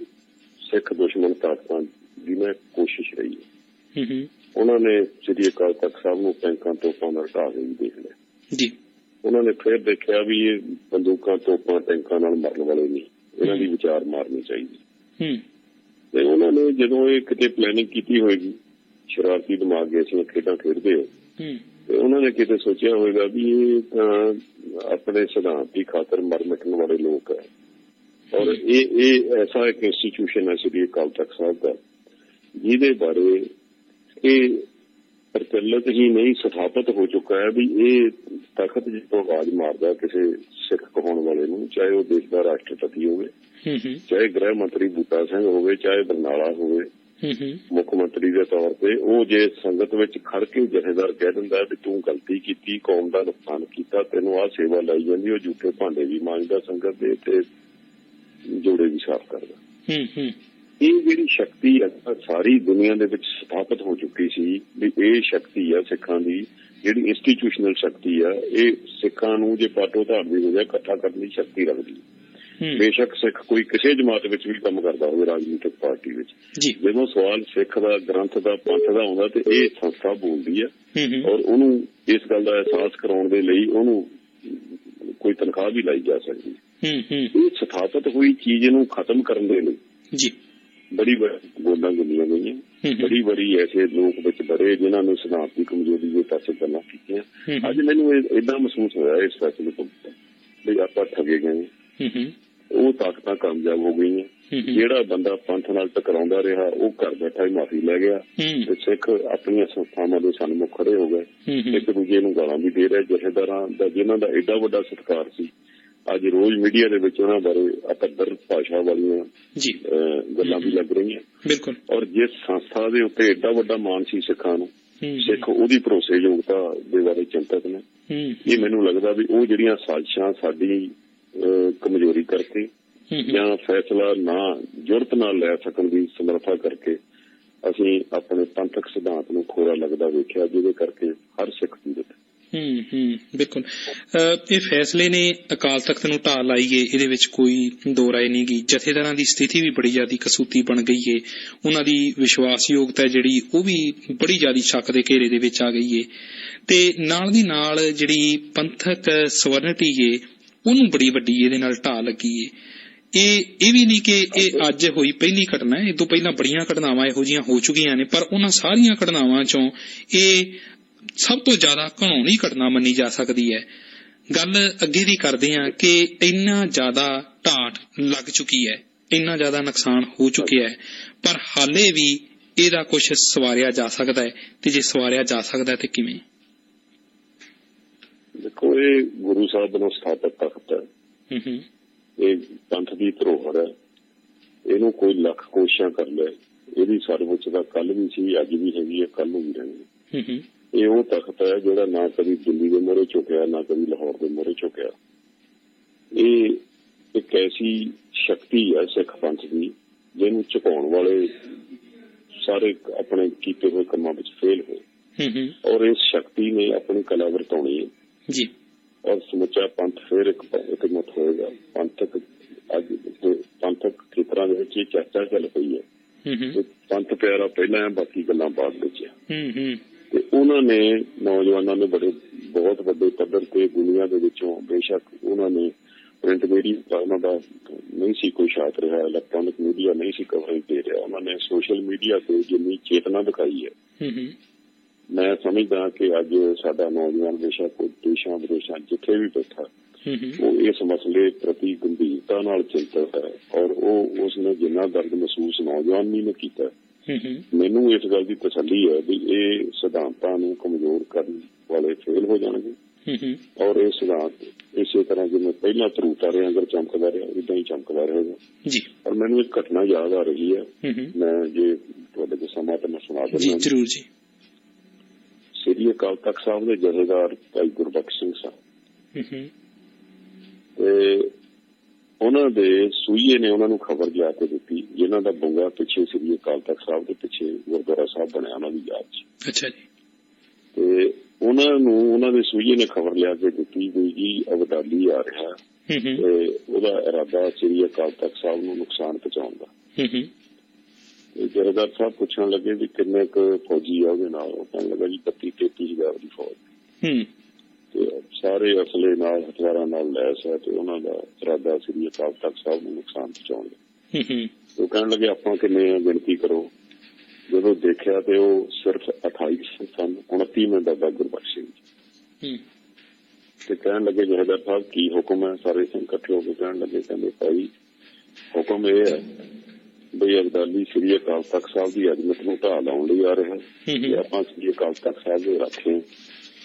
S2: ਸਿੱਖ ਦੁਸ਼ਮਣ ਤਾਕਤਾਂ ਦੀ ਮੈਂ ਕੋਸ਼ਿਸ਼ ਰਹੀ ਹੈ।
S1: ਹੂੰ ਹੂੰ।
S2: ਉਹਨਾਂ ਨੇ ਸ੍ਰੀ ਅਕਾਲ ਤਖਤ ਸਾਹਿਬ ਨੂੰ ਟੈਂਕਾਂ ਤੋਪਾਂ ਨਾਲ ਢਾਹ ਕੇ ਦੇਖ ਲਿਆ।
S1: ਜੀ।
S2: ਉਹਨਾਂ ਨੇ ਫਿਰ ਦੇਖਿਆ ਵੀ ਇਹ ਬੰਦੂਕਾਂ ਤੋਪਾਂ ਟੈਂਕਾਂ ਨਾਲ ਮਰਨ ਵਾਲੇ ਨਹੀਂ ਇਹਨਾਂ ਦੀ ਵਿਚਾਰ ਮਾਰਨੀ ਚਾਹੀਦੀ।
S1: ਹੂੰ।
S2: ਤੇ ਉਹਨਾਂ ਨੇ ਜਦੋਂ ਇਹ ਕਿਤੇ ਪਲੈਨਿੰਗ ਕੀਤੀ ਹੋਏਗੀ ਸ਼ਰਾਰਤੀ ਦਿਮਾਗ ਦੇ ਅਸੀਂ ਖੇਡਾਂ ਖੇਡਦੇ ਹੋ।
S1: ਹੂੰ।
S2: ਤੇ ਉਹਨਾਂ ਨੇ ਕਿਤੇ ਸੋਚਿਆ ਹੋਵੇਗਾ ਵੀ ਇਹ ਤਾਂ ਆਪਣੇ ਸਿਧਾਂਤ ਦੀ ਖਾਤਰ ਮਰ ਮਿਟਣ ਵਾਲੇ ਲੋਕ ਹੈ ਔਰ ਇਹ ਇਹ ਐਸਾ ਇੱਕ ਇੰਸਟੀਚਿਊਸ਼ਨ ਹੈ ਸ੍ਰੀ ਅਕਾਲ ਤਖਤ ਸਾਹਿਬ ਦਾ ਜਿਹਦੇ ਬਾਰੇ ਇਹ ਪ੍ਰਚਲਿਤ ਹੀ ਨਹੀਂ ਸਥਾਪਿਤ ਹੋ ਚੁੱਕਾ ਹੈ ਵੀ ਇਹ ਤਖਤ ਜਿੱਤੋਂ ਆਵਾਜ਼ ਮਾਰਦਾ ਕਿਸੇ ਸਿੱਖ ਕਹਾਉਣ ਵਾਲੇ ਨੂੰ ਚਾਹੇ ਉਹ ਦੇਸ਼ ਦਾ ਰਾਸ਼ਟਰਪਤੀ ਹੋਵੇ ਚਾਹੇ ਗ੍ਰਹਿ ਮੰਤਰੀ ਬੂਟਾ ਸਿੰਘ ਹੋਵੇ ਚਾਹੇ ਬਰਨਾਲਾ ਹੋਵੇ। ਮੁੱਖ ਮੰਤਰੀ ਦੇ ਤੌਰ ਤੇ ਉਹ ਜੇ ਸੰਗਤ ਵਿੱਚ ਖੜ ਕੇ ਜਥੇਦਾਰ ਕਹਿ ਦਿੰਦਾ ਵੀ ਤੂੰ ਗਲਤੀ ਕੀਤੀ ਕੌਮ ਦਾ ਨੁਕਸਾਨ ਕੀਤਾ ਤੈਨੂੰ ਆਹ ਸੇਵਾ ਲਈ ਜਾਂਦੀ ਉਹ ਝੂਠੇ ਭਾਂਡੇ ਵੀ ਮੰਗਦਾ ਸੰਗਤ ਦੇ ਤੇ ਜੋੜੇ ਵੀ ਸਾਫ਼ ਕਰਦਾ।
S1: ਹੂੰ ਹੂੰ।
S2: ਇਹ ਜਿਹੜੀ ਸ਼ਕਤੀ ਹੈ ਸਾਰੀ ਦੁਨੀਆ ਦੇ ਵਿੱਚ ਸਥਾਪਿਤ ਹੋ ਚੁੱਕੀ ਸੀ ਵੀ ਇਹ ਸ਼ਕਤੀ ਹੈ ਸਿੱਖਾਂ ਦੀ ਜਿਹੜੀ ਇੰਸਟੀਟਿਊਸ਼ਨਲ ਸ਼ਕਤੀ ਹੈ ਇਹ ਸਿੱਖਾਂ ਨੂੰ ਜੇ ਪਾਟੋ ਧਾਰਦੀ ਹੋ ਜਾਏ ਇਕੱਠਾ ਕਰਨ ਦੀ ਸ਼ਕਤੀ ਰੱਖਦੀ। ਬੇਸ਼ੱਕ ਸਿੱਖ ਕੋਈ ਕਿਸੇ ਜਮਾਤ ਵਿੱਚ ਵੀ ਕੰਮ ਕਰਦਾ ਹੋਵੇ ਰਾਜਨੀਤਿਕ ਪਾਰਟੀ ਵਿੱਚ।
S1: ਜੀ।
S2: ਜਦੋਂ ਸਵਾਲ ਸਿੱਖ ਦਾ ਗ੍ਰੰਥ ਦਾ ਪੰਥ ਦਾ ਆਉਂਦਾ ਤੇ ਇਹ ਸੰਸਥਾ ਬੋਲਦੀ ਹੈ ਔਰ ਉਹਨੂੰ ਇਸ ਗੱਲ ਦਾ ਅਹਿਸਾਸ ਕਰਾਉਣ ਦੇ ਲਈ ਉਹਨੂੰ ਕੋਈ ਤਨਖਾਹ ਵੀ ਲਾਈ ਜਾ ਸਕਦੀ। ਹੂੰ। ਇਹ ਸਥਾਪਿਤ ਹੋਈ ਚੀਜ਼ ਨੂੰ ਖਤਮ ਕਰਨ ਦੇ ਲਈ।
S1: ਜੀ।
S2: ਬੜੀ ਵਾਰੀ ਗੋਲਾਂ ਗੁੱਲੀਆਂ ਗਈਆਂ। ਬੜੀ ਵਾਰੀ ਐਸੇ ਲੋਕ ਵਿੱਚ ਬੜੇ ਜਿਨ੍ਹਾਂ ਨੇ ਸਿਧਾਂਤ ਦੀ ਕਮਜ਼ੋਰੀ ਦੇ ਪਾਸੇ ਗੱਲਾਂ ਕੀਤੀਆਂ। ਅੱਜ ਮੈਨੂੰ ਇਦਾਂ ਮਹਿਸੂਸ ਹੋਇਆ ਇਸ ਫੈਸਲੇ ਤੋਂ ਵੀ ਆਪਾਂ ਠੱਗੇ ਗਏ ਉਹ ਤਾਕਤਾਂ ਕਾਮਯਾਬ ਹੋ ਗਈਆਂ। ਜਿਹੜਾ ਬੰਦਾ ਪੰਥ ਨਾਲ ਟਕਰਾਉਂਦਾ ਰਿਹਾ ਉਹ ਘਰ ਬੈਠਾ ਹੀ ਮਾਫੀ ਲੈ ਗਿਆ। ਤੇ ਸਿੱਖ ਆਪਣੀਆਂ ਸੰਸਥਾਵਾਂ ਦੇ ਸਨਮੁਖ ਖੜੇ ਹੋ ਗਏ। ਇੱਕ ਦੂਜੇ ਨੂੰ ਗਾਲਾਂ ਵੀ ਦੇ ਰਹੇ ਜਥੇਦਾਰਾਂ ਦਾ ਜਿਨ੍ਹਾਂ ਦਾ ਐਡਾ ਵੱਡਾ ਸਤਿਕਾਰ ਸੀ। ਅੱਜ ਰੋਜ਼ ਮੀਡੀਆ ਦੇ ਵਿੱਚ ਉਹਨਾਂ ਬਾਰੇ ਅਕਦਰ ਭਾਸ਼ਾ ਵਾਲੀਆਂ
S1: ਜੀ।
S2: ਗੱਲਾਂ ਵੀ ਲੱਗ ਰਹੀਆਂ।
S1: ਬਿਲਕੁਲ।
S2: ਔਰ ਜਿਸ ਸੰਸਥਾ ਦੇ ਉੱਤੇ ਐਡਾ ਵੱਡਾ ਮਾਣ ਸੀ ਸਿੱਖਾਂ ਨੂੰ ਸਿੱਖ ਉਹਦੀ ਭਰੋਸੇਯੋਗਤਾ ਦੇ ਬਾਰੇ ਚਿੰਤਤ ਨੇ। ਇਹ ਮੈਨੂੰ ਲੱਗਦਾ ਵੀ ਉਹ ਜਿਹੜੀਆਂ ਸਾਜ਼ਿਸ਼ਾਂ ਸਾਡੀ ਕਮਜ਼ੋਰੀ ਕਰਕੇ ਜਾਂ ਫੈਸਲਾ ਨਾ ਜੁਰਤ ਨਾਲ ਲੈ ਸਕਣ ਦੀ ਸਮਰੱਥਾ ਕਰਕੇ ਅਸੀਂ ਆਪਣੇ ਪੰਥਕ ਸਿਧਾਂਤ ਨੂੰ ਖੋਰਾ ਲੱਗਦਾ ਵੇਖਿਆ ਜਿਹਦੇ ਕਰਕੇ ਹਰ ਸਿੱਖ ਪੀੜਤ ਹੂੰ
S1: ਹੂੰ, ਬਿਲਕੁਲ। ਇਹ ਫੈਸਲੇ ਨੇ ਅਕਾਲ ਤਖਤ ਨੂੰ ਢਾਹ ਲਾਈ ਏ ਇਹਦੇ ਵਿੱਚ ਕੋਈ ਦੋ ਰਾਏ ਨਹੀਂ ਗੀ। ਜਥੇਦਾਰਾਂ ਦੀ ਸਥਿਤੀ ਵੀ ਬੜੀ ਜ਼ਿਆਦੀ ਕਸੂਤੀ ਬਣ ਗਈ ਏ। ਉਹਨਾਂ ਦੀ ਵਿਸ਼ਵਾਸਯੋਗਤਾ ਜਿਹੜੀ, ਉਹ ਵੀ ਬੜੀ ਜ਼ਿਆਦੀ ਸ਼ੱਕ ਦੇ ਘੇਰੇ ਦੇ ਵਿੱਚ ਆ ਗਈ ਏ। ਤੇ ਨਾਲ ਦੀ ਨਾਲ ਜਿਹੜੀ ਪੰਥਕ ਸਵਰਨਟੀ ਏ, ਉਹਨੂੰ ਬੜੀ ਵੱਡੀ ਇਹਦੇ ਨਾਲ ਢਾਹ ਲੱਗੀ ਏ। ਇਹ ਇਹ ਵੀ ਨਹੀਂ ਕਿ ਇਹ ਅੱਜ ਹੋਈ ਪਹਿਲੀ ਘਟਨਾ ਹੈ ਇਹ ਤੋਂ ਪਹਿਲਾਂ ਬੜੀਆਂ ਘਟਨਾਵਾਂ ਇਹੋ ਜੀਆਂ ਹੋ ਚੁੱਕੀਆਂ ਨੇ, ਪਰ ਉਹਨਾਂ ਸਾਰੀਆਂ ਘਟਨਾਵਾਂ ਚੋਂ ਇਹ ਸਭ ਤੋਂ ਜ਼ਿਆਦਾ ਘਣਾਉਣੀ ਘਟਨਾ ਮੰਨੀ ਜਾ ਸਕਦੀ ਹੈ। ਗੱਲ ਅੱਗੇ ਦੀ ਕਰਦੇ ਹਾਂ ਕਿ ਇੰਨਾ ਜ਼ਿਆਦਾ ਢਾਟ ਲੱਗ ਚੁੱਕੀ ਹੈ। ਇੰਨਾ ਜ਼ਿਆਦਾ ਨੁਕਸਾਨ ਹੋ ਚੁੱਕਿਆ ਹੈ। ਪਰ ਹਾਲੇ ਵੀ ਇਹਦਾ ਕੁਝ ਸਵਾਰਿਆ ਜਾ ਸਕਦਾ ਹੈ ਤੇ ਜੇ ਸਵਾਰਿਆ ਜਾ ਸਕਦਾ ਹੈ ਤੇ ਕਿਵੇਂ?
S2: ਦੇਖੋ ਇਹ ਗੁਰੂ ਸਾਹਿਬ ਵੱਲੋਂ ਸਥਾਪਿਤ ਤਖਤ ਹੈ।
S1: ਹੂੰ ਹੂੰ।
S2: ਇਹ ਪੰਥ ਦੀ ਧਰੋਹਰ ਹੈ। ਇਹਨੂੰ ਕੋਈ ਲੱਖ ਕੋਸ਼ਿਸ਼ਾਂ ਕਰ ਲੈ ਇਹਦੀ ਸਰਵਉੱਚਤਾ ਕੱਲ ਵੀ ਸੀ ਅੱਜ ਵੀ ਹੈਗੀ ਹੈ ਕੱਲ ਨੂੰ ਵੀ ਰਹਿਣੀ ਹੈ।
S1: ਹੂੰ ਹੂੰ।
S2: ਇਹ ਉਹ ਤਖਤ ਹੈ ਜਿਹੜਾ ਨਾ ਕਦੀ ਦਿੱਲੀ ਦੇ ਮੋਹਰੇ ਝੁਕਿਆ ਨਾ ਕਦੀ ਲਾਹੌਰ ਦੇ ਮੋਹਰੇ ਝੁਕਿਆ। ਇਹ ਇੱਕ ਐਸੀ ਸ਼ਕਤੀ ਹੈ ਸਿੱਖ ਪੰਥ ਦੀ ਜਿਹਨੂੰ ਝੁਕਾਉਣ ਵਾਲੇ ਸਾਰੇ ਆਪਣੇ ਕੀਤੇ ਹੋਏ ਕੰਮਾਂ ਵਿੱਚ ਫੇਲ ਹੋਏ।
S1: ਹੂੰ ਹੂੰ।
S2: ਔਰ ਇਸ ਸ਼ਕਤੀ ਨੇ ਆਪਣੀ ਕਲਾ ਵਰਤਾਉਣੀ ਹੈ।
S1: ਜੀ।
S2: ਔਰ ਸਮੁੱਚਾ ਪੰਥ ਫਿਰ ਇੱਕ ਇਕਮਤ ਹੋਏਗਾ। ਪੰਥਕ ਅੱਜ ਪੰਥਕ ਖੇਤਰਾਂ ਦੇ ਵਿੱਚ ਇਹ ਚਰਚਾ ਚੱਲ ਪਈ ਹੈ।
S1: ਹੂੰ ਹੂੰ।
S2: ਪੰਥ ਪਿਆਰਾ ਪਹਿਲਾਂ ਹੈ ਬਾਕੀ ਗੱਲਾਂ ਬਾਅਦ ਵਿੱਚ ਹੈ।
S1: ਹੂੰ ਹੂੰ।
S2: ਤੇ ਉਹਨਾਂ ਨੇ ਨੌਜਵਾਨਾਂ ਨੇ ਬੜੇ ਬਹੁਤ ਵੱਡੇ ਪੱਧਰ ਤੇ ਦੁਨੀਆ ਦੇ ਵਿੱਚੋਂ ਬੇਸ਼ੱਕ ਉਹਨਾਂ ਨੇ ਪ੍ਰਿੰਟ ਮੀਡੀਆ ਉਹਨਾਂ ਦਾ ਨਹੀਂ ਸੀ ਕੋਈ ਸ਼ਾਤ ਰਿਹਾ ਇਲੈਕਟ੍ਰੋਨਿਕ ਮੀਡੀਆ ਨਹੀਂ ਸੀ ਕਵਰੇਜ ਦੇ ਰਿਹਾ। ਉਹਨਾਂ ਨੇ ਸੋਸ਼ਲ ਮੀਡੀਆ ਤੇ ਜਿੰਨੀ ਚੇਤਨਾ ਦਿਖਾਈ ਹੈ। ਮੈਂ ਸਮਝਦਾ ਕਿ ਅੱਜ ਸਾਡਾ ਨੌਜਵਾਨ ਬੇਸ਼ੱਕ ਦੇਸ਼ਾਂ ਵਿਦੇਸ਼ਾਂ ਜਿੱਥੇ ਵੀ ਬੈਠਾ ਉਹ ਇਸ ਮਸਲੇ ਪ੍ਰਤੀ ਗੰਭੀਰਤਾ ਨਾਲ ਚਿੰਤਤ ਹੈ ਔਰ ਉਹ ਉਸ ਨੇ ਜਿੰਨਾ ਦਰਦ ਮਹਿਸੂਸ ਨੌਜਵਾਨੀ ਨੇ ਕੀਤਾ ਮੈਨੂੰ ਇਸ ਗੱਲ ਦੀ ਤਸੱਲੀ ਹੈ ਵੀ ਇਹ ਸਿਧਾਂਤਾਂ ਨੂੰ ਕਮਜ਼ੋਰ ਕਰਨ ਵਾਲੇ ਫੇਲ ਹੋ ਜਾਣਗੇ। ਔਰ ਇਹ ਸਿਧਾਂਤ ਇਸੇ ਤਰ੍ਹਾਂ ਜਿਵੇਂ ਪਹਿਲਾਂ ਧਰੂਤਾ ਰਿਹਾ ਅਗਰ ਚਮਕਦਾ ਰਿਹਾ ਇਦਾਂ ਹੀ ਚਮਕਦਾ ਰਹੇਗਾ।
S1: ਜੀ।
S2: ਔਰ ਮੈਨੂੰ ਇੱਕ ਘਟਨਾ ਯਾਦ ਆ ਰਹੀ ਹੈ। ਮੈਂ ਜੇ ਤੁਹਾਡੇ ਕੋਲ ਸਮਾਂ ਤਾਂ ਮੈਂ ਸੁਣਾ
S1: ਜੀ
S2: ਦਿੰਦਾ
S1: ਜਰੂਰ ਜੀ।
S2: ਸ੍ਰੀ ਅਕਾਲ ਤਖਤ ਸਾਹਿਬ ਦੇ ਜਥੇਦਾਰ ਭਾਈ ਗੁਰਬਖਸ਼ ਸਿੰਘ ਸਾਹਿਬ। ਤੇ ਉਹਨਾਂ ਦੇ ਸੂਈਏ ਨੇ ਉਹਨਾਂ ਨੂੰ ਖਬਰ ਜਾ ਕੇ ਦਿੱਤੀ ਜਿਨ੍ਹਾਂ ਦਾ ਬੰਗਾ ਪਿੱਛੇ ਸ੍ਰੀ ਅਕਾਲ ਤਖਤ ਸਾਹਿਬ ਦੇ ਪਿੱਛੇ ਗੁਰਦੁਆਰਾ ਸਾਹਿਬ ਬਣਿਆ ਉਹਨਾਂ ਦੀ ਯਾਦ 'ਚ।
S1: ਅੱਛਾ ਜੀ।
S2: ਤੇ ਉਹਨਾਂ ਨੂੰ ਉਹਨਾਂ ਦੇ ਸੂਈਏ ਨੇ ਖਬਰ ਲਿਆ ਕੇ ਦਿੱਤੀ ਵੀ ਜੀ ਅਬਦਾਲੀ ਆ ਰਿਹਾ ਤੇ ਉਹਦਾ ਇਰਾਦਾ ਸ੍ਰੀ ਅਕਾਲ ਤਖਤ ਸਾਹਿਬ ਨੂੰ ਨੁਕਸਾਨ ਪਹੁੰਚਾਉਣ ਦਾ।
S1: ਹੂੰ ਹੂੰ।
S2: ਤੇ ਜਰਦਾਰ ਸਾਹਿਬ ਪੁੱਛਣ ਲੱਗੇ ਵੀ ਕਿੰਨੇ ਕੁ ਫੌਜੀ ਆ ਉਹਦੇ ਨਾਲ? ਉਹ ਕਹਿਣ ਲੱਗਾ ਜੀ 32 33 ਹਜ਼ਾਰ ਦੀ ਫੌਜ।
S1: ਹੂੰ।
S2: ਸਾਰੇ ਅਸਲੇ ਨਾਲ ਹਥਿਆਰਾਂ ਨਾਲ ਲੈਸ ਹੈ ਤੇ ਉਹਨਾਂ ਦਾ ਇਰਾਦਾ ਸ੍ਰੀ ਅਕਾਲ ਤਖਤ ਸਾਹਿਬ ਨੂੰ ਨੁਕਸਾਨ ਪਹੁੰਚਾਉਣ ਦਾ।
S1: ਹੂੰ ਹੂੰ।
S2: ਉਹ ਕਹਿਣ ਲੱਗੇ ਆਪਾਂ ਕਿੰਨੇ ਆ ਗਿਣਤੀ ਕਰੋ? ਜਦੋਂ ਦੇਖਿਆ ਤੇ ਉਹ ਸਿਰਫ 28 ਸਨ 29 ਮੈਂ ਬਾਬਾ ਗੁਰਬਖਸ਼ ਸਿੰਘ।
S1: ਹੂੰ।
S2: ਤੇ ਕਹਿਣ ਲੱਗੇ ਜਹਦਰ ਸਾਹਿਬ ਕੀ ਹੁਕਮ ਹੈ? ਸਾਰੇ ਸਿੰਘ ਇਕੱਠੇ ਹੋ ਕੇ ਕਹਿਣ ਲੱਗੇ ਕਹਿੰਦੇ ਭਾਈ ਹੁਕਮ ਇਹ ਹੈ ਬਈ ਅਬਦਾਲੀ ਸ੍ਰੀ ਅਕਾਲ ਤਖਤ ਸਾਹਿਬ ਦੀ ਅਜ਼ਮਤ ਨੂੰ ਢਾਹ ਲਾਉਣ ਲਈ ਆ ਰਿਹਾ ਹੂੰ। ਆਪਾਂ ਸ੍ਰੀ ਅਕਾਲ ਤਖਤ ਸਾਹਿਬ ਦੇ ਰੱਖੇ।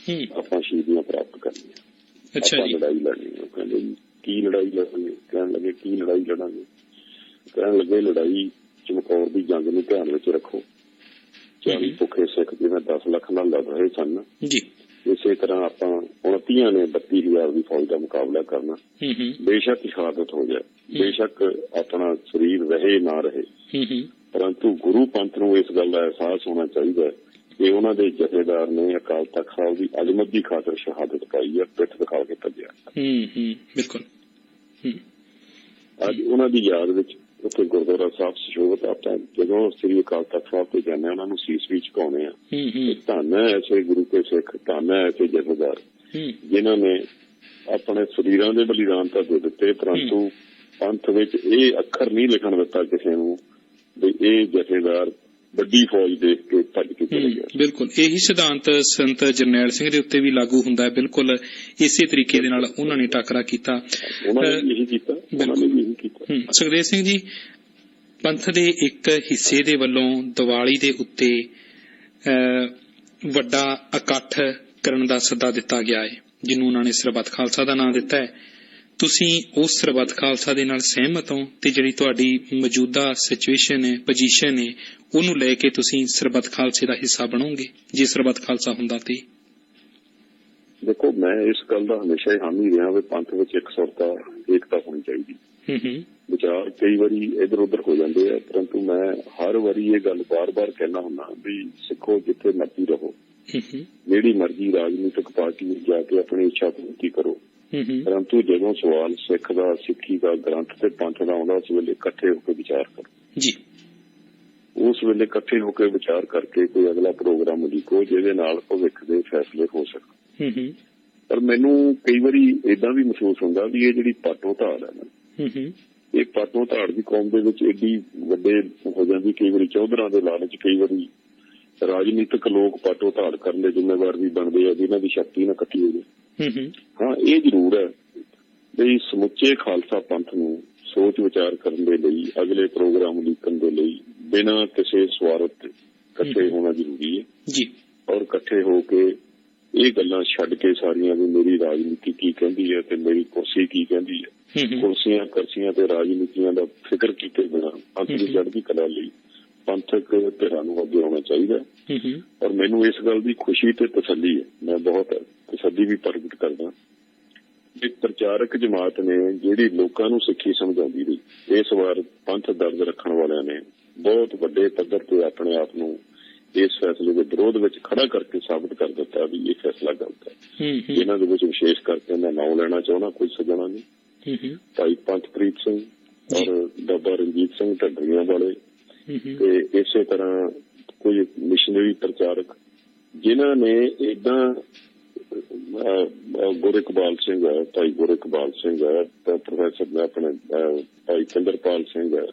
S1: ਹੂੰ
S2: ਆਪਾਂ ਸ਼ਹੀਦੀਆਂ ਪ੍ਰਾਪਤ ਕਰਨੀਆਂ
S1: ਅੱਛਾ ਜੀ
S2: ਲੜਾਈ ਲੜਨੀ ਹੈ। ਉਹ ਕਹਿੰਦੇ ਜੀ ਕੀ ਲੜਾਈ ਲੜਾਂਗੇ ਕਹਿਣ ਲੱਗੇ ਕੀ ਲੜਾਈ ਲੜਾਂਗੇ ਕਹਿਣ ਲੱਗੇ ਲੜਾਈ ਚਮਕੌਰ ਦੀ ਜੰਗ ਨੂੰ ਧਿਆਨ ਵਿੱਚ ਰੱਖੋ ਚਾਲੀ
S1: ਹਮ।
S2: ਭੁੱਖੇ ਸਿੱਖ ਜਿਵੇਂ 10 ਲੱਖ ਨਾਲ ਲੜ ਰਹੇ ਸਨ
S1: ਜੀ
S2: ਇਸੇ ਤਰ੍ਹਾਂ ਆਪਾਂ 29 ਨੇ 32000 ਦੀ ਫੌਜ ਦਾ ਮੁਕਾਬਲਾ ਕਰਨਾ
S1: ਹੂੰ ਹੂੰ
S2: ਬੇਸ਼ੱਕ ਸ਼ਹਾਦਤ ਹੋ ਜਾਏ ਬੇਸ਼ੱਕ ਆਪਣਾ ਸਰੀਰ ਰਹੇ ਨਾ ਰਹੇ
S1: ਹੂੰ ਹੂੰ
S2: ਪਰੰਤੂ ਗੁਰੂ ਪੰਥ ਨੂੰ ਇਸ ਗੱਲ ਦਾ ਅਹਿਸਾਸ ਹੋਣਾ ਚਾਹੀਦਾ ਹੈ ਕਿ ਉਹਨਾਂ ਦੇ ਜਥੇਦਾਰ ਨੇ ਅਕਾਲ ਤਖਤ ਸਾਹਿਬ ਦੀ ਅਜ਼ਮਤ ਦੀ ਖਾਤਰ ਸ਼ਹਾਦਤ ਪਾਈ ਹੈ ਪਿੱਠ ਦਿਖਾ ਕੇ ਭੱਜਿਆ।
S1: ਹੂੰ ਹੂੰ ਬਿਲਕੁਲ।
S2: ਅੱਜ ਉਹਨਾਂ ਦੀ ਯਾਦ ਵਿੱਚ ਉੱਥੇ ਗੁਰਦੁਆਰਾ ਸਾਹਿਬ ਸੁਸ਼ੋਭਿਤ ਆਪਾਂ ਜਦੋਂ ਸ੍ਰੀ ਅਕਾਲ ਤਖਤ ਸਾਹਿਬ ਤੇ ਜਾਂਦੇ ਉਹਨਾਂ ਨੂੰ ਸੀਸ ਵੀ ਝੁਕਾਉਂਦੇ ਆ
S1: ਹੂੰ ਹੂੰ।
S2: ਧੰਨ ਹੈ ਐਸੇ ਗੁਰੂ ਕੇ ਸਿੱਖ ਧੰਨ ਹੈ ਐਸੇ ਜਥੇਦਾਰ।
S1: ਹੂੰ।
S2: ਜਿਨ੍ਹਾਂ ਨੇ ਆਪਣੇ ਸਰੀਰਾਂ ਦੇ ਬਲੀਦਾਨ ਤਾਂ ਦੇ ਦਿੱਤੇ ਪਰੰਤੂ ਪੰਥ ਵਿੱਚ ਇਹ ਅੱਖਰ ਨਹੀਂ ਲਿਖਣ ਦਿੱਤਾ ਕਿਸੇ ਨੂੰ ਵੀ ਇਹ ਜਥੇਦਾਰ ਵੱਡੀ ਫੌਜ ਦੇਖ ਕੇ ਭੱਜ ਕੇ ਚਲੇ ਗਿਆ
S1: ਬਿਲਕੁਲ। ਇਹੀ ਸਿਧਾਂਤ ਸੰਤ ਜਰਨੈਲ ਸਿੰਘ ਦੇ ਉੱਤੇ ਵੀ ਲਾਗੂ ਹੁੰਦਾ ਹੈ। ਬਿਲਕੁਲ ਇਸੇ ਤਰੀਕੇ ਦੇ ਨਾਲ ਉਹਨਾਂ ਨੇ ਟਾਕਰਾ ਕੀਤਾ।
S2: ਉਹਨਾਂ ਨੇ ਇਹੀ ਕੀਤਾ। ਉਹਨਾਂ ਨੇ ਵੀ ਇਹੀ ਕੀਤਾ।
S1: ਹੂੰ, ਸੁਖਦੇਵ ਸਿੰਘ ਜੀ ਪੰਥ ਦੇ ਇੱਕ ਹਿੱਸੇ ਦੇ ਵੱਲੋਂ ਦੀਵਾਲੀ ਦੇ ਉੱਤੇ ਵੱਡਾ ਇਕੱਠ ਕਰਨ ਦਾ ਸੱਦਾ ਦਿੱਤਾ ਗਿਆ ਹੈ ਜਿਹਨੂੰ ਉਹਨਾਂ ਨੇ ਸਰਬੱਤ ਖਾਲਸਾ ਦਾ ਨਾਮ ਦਿੱਤਾ ਹੈ। ਤੁਸੀਂ ਉਸ ਸਰਬੱਤ ਖਾਲਸਾ ਦੇ ਨਾਲ ਸਹਿਮਤ ਹੋ ਤੇ ਜਿਹੜੀ ਤੁਹਾਡੀ ਮੌਜੂਦਾ ਸਿਚੁਏਸ਼ਨ ਹੈ ਪੋਜੀਸ਼ਨ ਹੈ ਉਹਨੂੰ ਲੈ ਕੇ ਤੁਸੀਂ ਸਰਬੱਤ ਖਾਲਸੇ ਦਾ ਹਿੱਸਾ ਬਣੋਗੇ ਜੇ ਸਰਬੱਤ ਖਾਲਸਾ ਹੁੰਦਾ ਤੇ?
S2: ਦੇਖੋ ਮੈਂ ਇਸ ਗੱਲ ਦਾ ਹਮੇਸ਼ਾ ਹੀ ਹਾਮੀ ਰਿਹਾ ਵੀ ਪੰਥ ਵਿੱਚ ਇੱਕ ਸੁਰਤਾ ਏਕਤਾ ਹੋਣੀ ਚਾਹੀਦੀ।
S1: ਹੂੰ ਹੂੰ।
S2: ਵਿਚਾਰ ਕਈ ਵਾਰੀ ਇਧਰ ਉਧਰ ਹੋ ਜਾਂਦੇ ਆ ਪਰੰਤੂ ਮੈਂ ਹਰ ਵਾਰੀ ਇਹ ਗੱਲ ਬਾਰ-ਬਾਰ ਕਹਿਣਾ ਹੁੰਦਾ ਵੀ ਸਿੱਖੋ ਜਿੱਥੇ ਮਰਜ਼ੀ ਰਹੋ।
S1: ਹੂੰ ਹੂੰ।
S2: ਜਿਹੜੀ ਮਰਜ਼ੀ ਰਾਜਨੀਤਿਕ ਪਾਰਟੀ ਵਿੱਚ ਜਾ ਕੇ ਆਪਣੀ ਇੱਛਾ ਪੂਰਤੀ ਕਰੋ। ਪਰੰਤੂ ਜਦੋਂ ਸਵਾਲ ਸਿੱਖ ਦਾ ਸਿੱਖੀ ਦਾ ਗ੍ਰੰਥ ਤੇ ਪੰਥ ਦਾ ਆਉਂਦਾ ਉਸ ਵੇਲੇ ਇਕੱਠੇ ਹੋ ਕੇ ਵਿਚਾਰ ਕਰੋ।
S1: ਜੀ।
S2: ਉਸ ਵੇਲੇ ਇਕੱਠੇ ਹੋ ਕੇ ਵਿਚਾਰ ਕਰਕੇ ਕੋਈ ਅਗਲਾ ਪ੍ਰੋਗਰਾਮ ਲਿਖੋ ਜਿਹਦੇ ਨਾਲ ਭਵਿੱਖ ਦੇ ਫੈਸਲੇ ਹੋ ਸਕਣ।
S1: ਹੂੰ ਹੂੰ
S2: ਪਰ ਮੈਨੂੰ ਕਈ ਵਾਰੀ ਇਦਾਂ ਵੀ ਮਹਿਸੂਸ ਹੁੰਦਾ ਵੀ ਇਹ ਜਿਹੜੀ ਪਾਟੋ ਧਾੜ ਹੈ ਨਾ
S1: ਹੂੰ ਹੂੰ
S2: ਇਹ ਪਾਟੋ ਧਾੜ ਦੀ ਕੌਮ ਦੇ ਵਿੱਚ ਏਡੀ ਵੱਡੇ ਹੋ ਜਾਂਦੀ ਕਈ ਵਾਰੀ ਚੌਧਰਾਂ ਦੇ ਲਾਲਚ ਕਈ ਵਾਰੀ ਰਾਜਨੀਤਿਕ ਲੋਕ ਪਾਟੋ ਧਾੜ ਕਰਨ ਦੇ ਜ਼ਿੰਮੇਵਾਰ ਵੀ ਬਣਦੇ ਆ ਜਿਨ੍ਹਾਂ ਦੀ ਸ਼ਕਤੀ ਨਾ ਕੱਟੀ ਹੋ ਜਾਏ
S1: ਹੂੰ
S2: ਇਹ ਜ਼ਰੂਰ ਹੈ ਵੀ ਸਮੁੱਚੇ ਖਾਲਸਾ ਪੰਥ ਨੂੰ ਸੋਚ ਵਿਚਾਰ ਕਰਨ ਦੇ ਲਈ ਅਗਲੇ ਪ੍ਰੋਗਰਾਮ ਲਿਖਣ ਦੇ ਲਈ ਬਿਨਾਂ ਕਿਸੇ ਸਵਾਰਥ ਇਕੱਠੇ ਹੋਣਾ ਜ਼ਰੂਰੀ ਹੈ।
S1: ਜੀ।
S2: ਔਰ ਇਕੱਠੇ ਹੋ ਕੇ ਇਹ ਗੱਲਾਂ ਛੱਡ ਕੇ ਸਾਰੀਆਂ ਵੀ ਮੇਰੀ ਰਾਜਨੀਤੀ ਕੀ ਕਹਿੰਦੀ ਹੈ ਤੇ ਮੇਰੀ ਕੁਰਸੀ ਕੀ ਕਹਿੰਦੀ ਹੈ। ਕੁਰਸੀਆਂ ਕਰਸੀਆਂ ਤੇ ਰਾਜਨੀਤੀਆਂ ਦਾ ਫਿਕਰ ਕੀਤੇ ਬਿਨਾਂ ਪੰਥ ਦੀ। ਚੜ੍ਹਦੀ ਕਲਾ ਲਈ ਪੰਥਕ ਧਿਰਾਂ ਨੂੰ ਅੱਗੇ ਆਉਣਾ ਚਾਹੀਦਾ। ਔਰ ਮੈਨੂੰ ਇਸ ਗੱਲ ਦੀ ਖੁਸ਼ੀ ਤੇ ਤਸੱਲੀ ਹੈ। ਮੈਂ ਬਹੁਤ ਤਸੱਲੀ ਵੀ ਪ੍ਰਗਟ ਕਰਦਾ। ਇੱਕ ਪ੍ਰਚਾਰਕ ਜਮਾਤ ਨੇ ਜਿਹੜੀ ਲੋਕਾਂ ਨੂੰ ਸਿੱਖੀ ਸਮਝਾਉਂਦੀ ਰਹੀ ਇਸ ਵਾਰ ਪੰਥ ਦਰਦ ਰੱਖਣ ਵਾਲਿਆਂ ਨੇ ਬਹੁਤ ਵੱਡੇ ਪੱਧਰ ਤੇ ਆਪਣੇ ਆਪ ਨੂੰ ਇਸ ਫੈਸਲੇ ਦੇ ਵਿਰੋਧ ਵਿੱਚ ਖੜਾ ਕਰਕੇ ਸਾਬਤ ਕਰ ਦਿੱਤਾ ਵੀ ਇਹ ਫੈਸਲਾ ਗਲਤ ਹੈ। ਇਹਨਾਂ ਦੇ ਵਿੱਚ ਵਿਸ਼ੇਸ਼ ਕਰਕੇ ਮੈਂ ਨਾਮ ਲੈਣਾ ਚਾਹੁੰਦਾ ਕੋਈ ਸੱਜਣਾ ਨਹੀਂ। ਭਾਈ ਪੰਥਪ੍ਰੀਤ ਸਿੰਘ ਔਰ ਬਾਬਾ ਰਣਜੀਤ ਸਿੰਘ ਢੱਡਰੀਆਂ ਵਾਲੇ। ਤੇ ਇਸੇ ਤਰ੍ਹਾਂ ਕੋਈ ਮਿਸ਼ਨਰੀ ਪ੍ਰਚਾਰਕ ਜਿਨ੍ਹਾਂ ਨੇ ਇਦਾਂ ਗੁਰਇਕਬਾਲ ਸਿੰਘ ਹੈ ਭਾਈ ਗੁਰਇਕਬਾਲ ਸਿੰਘ ਹੈ ਤੇ ਪ੍ਰੋਫੈਸਰ ਨੇ ਆਪਣੇ ਭਾਈ ਚੰਦਰਪਾਲ ਸਿੰਘ ਹੈ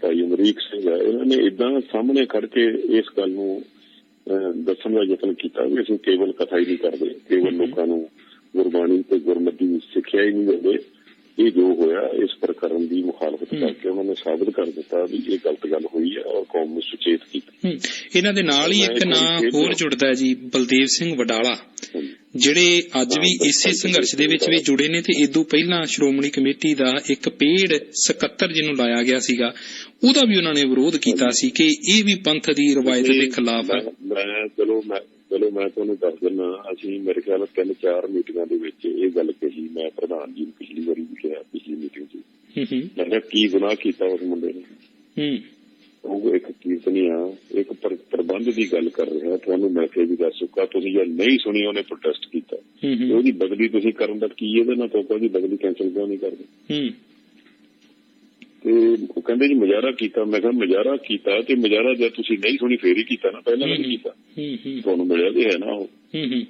S2: ਭਾਈ ਅਮਰੀਕ ਸਿੰਘ ਹੈ ਇਹਨਾਂ ਨੇ ਇਦਾਂ ਸਾਹਮਣੇ ਖੜ ਕੇ ਇਸ ਗੱਲ ਨੂੰ ਦੱਸਣ ਦਾ ਯਤਨ ਕੀਤਾ ਵੀ ਅਸੀਂ ਕੇਵਲ ਕਥਾ ਹੀ ਨਹੀਂ ਕਰਦੇ ਕੇਵਲ ਲੋਕਾਂ ਨੂੰ ਗੁਰਬਾਣੀ ਤੇ ਗੁਰਮਤਿ ਦੀ ਸਿੱਖਿਆ ਹੀ ਨਹੀਂ ਦਿੰਦੇ। ਇਹ ਜੋ ਹੋਇਆ ਇਸ ਪ੍ਰਕਰਨ ਦੀ ਮੁਖਾਲਫਤ। ਕਰਕੇ ਉਹਨਾਂ ਨੇ ਸਾਬਤ ਕਰ ਦਿੱਤਾ ਵੀ ਇਹ ਗਲਤ ਗੱਲ ਹੋਈ ਹੈ ਔਰ ਕੌਮ ਨੂੰ ਸੁਚੇਤ ਕੀਤਾ।
S1: ਇਹਨਾਂ ਦੇ ਨਾਲ ਹੀ ਇੱਕ ਨਾਂ ਹੋਰ ਜੁੜਦਾ ਹੈ ਜੀ ਬਲਦੇਵ ਸਿੰਘ ਵਡਾਲਾ। ਜਿਹੜੇ ਅੱਜ ਵੀ ਇਸੇ ਸੰਘਰਸ਼ ਦੇ ਵਿੱਚ ਵੀ ਜੁੜੇ ਨੇ ਤੇ ਇਦੋਂ ਪਹਿਲਾਂ ਸ਼੍ਰੋਮਣੀ ਕਮੇਟੀ ਦਾ ਇੱਕ ਪੇੜ ਸਕੱਤਰ ਜਿਹਨੂੰ ਲਾਇਆ ਗਿਆ ਸੀਗਾ ਉਹਦਾ ਵੀ ਉਹਨਾਂ ਨੇ ਵਿਰੋਧ ਕੀਤਾ ਸੀ ਕਿ ਇਹ ਵੀ ਪੰਥ ਦੀ ਰਵਾਇਤ ਦੇ ਖਿਲਾਫ ਹੈ।
S2: ਮੈਂ ਚਲੋ ਮੈਂ ਚਲੋ ਮੈਂ ਤੁਹਾਨੂੰ ਦੱਸ ਦਿੰਦਾ ਅਸੀਂ ਮੇਰੇ ਖਿਆਲ ਤਿੰਨ ਚਾਰ ਮੀਟਿੰਗਾਂ ਦੇ ਵਿੱਚ ਇਹ ਗੱਲ ਕਹੀ ਮੈਂ ਪ੍ਰਧਾਨ ਜੀ ਨੂੰ ਪਿਛਲੀ ਵਾਰੀ ਵੀ ਕਿਹਾ ਪਿਛਲੀ ਮੀਟਿੰਗ 'ਚ।
S1: ਹੂੰ ਹੂੰ।
S2: ਮੈਂ ਕਿਹਾ ਕੀ ਗੁਨਾਹ ਕੀਤਾ ਉਸ ਮੁੰਡੇ ਨੇ?
S1: ਹੂੰ।
S2: ਉਹ ਇੱਕ ਕੀਰਤਨੀਆ ਇੱਕ ਪ੍ਰ- ਪ੍ਰਬੰਧ ਦੀ ਗੱਲ ਕਰ ਰਿਹਾ ਤੁਹਾਨੂੰ ਕੇ ਵੀ ਦੱਸ ਚੁੱਕਾ ਤੁਸੀਂ ਜੇ ਨਹੀਂ ਸੁਣੀ ਉਹਨੇ ਪ੍ਰੋਟੈਸਟ ਕੀਤਾ। ਉਹਦੀ ਬਦਲੀ ਤੁਸੀਂ ਕਰਨ ਦਾ ਕੀ ਇਹਦੇ ਨਾਲ ਤੋਂ ਉਹਦੀ ਬਦਲੀ ਕੈਂਸਲ ਕਿਉਂ ਨਹੀਂ ਕਰਦੇ?
S1: ਹੂੰ।
S2: ਤੇ ਉਹ ਕਹਿੰਦੇ ਜੀ ਮੁਜ਼ਾਹਰਾ ਕੀਤਾ। ਮੈਂ ਕਿਹਾ ਮੁਜ਼ਾਹਰਾ ਕੀਤਾ ਤੇ ਮੁਜ਼ਾਹਰਾ ਜੇ ਤੁਸੀਂ ਨਹੀਂ ਸੁਣੀ ਫੇਰ ਹੀ ਕੀਤਾ ਨਾ ਪਹਿਲਾਂ ਨਹੀਂ ਕੀਤਾ।
S1: ਹੂੰ ਹੂੰ।
S2: ਤੁਹਾਨੂੰ ਮਿਲਿਆ ਤੇ ਹੈ ਨਾ ਉਹ।
S1: ਹੂੰ ਹੂੰ।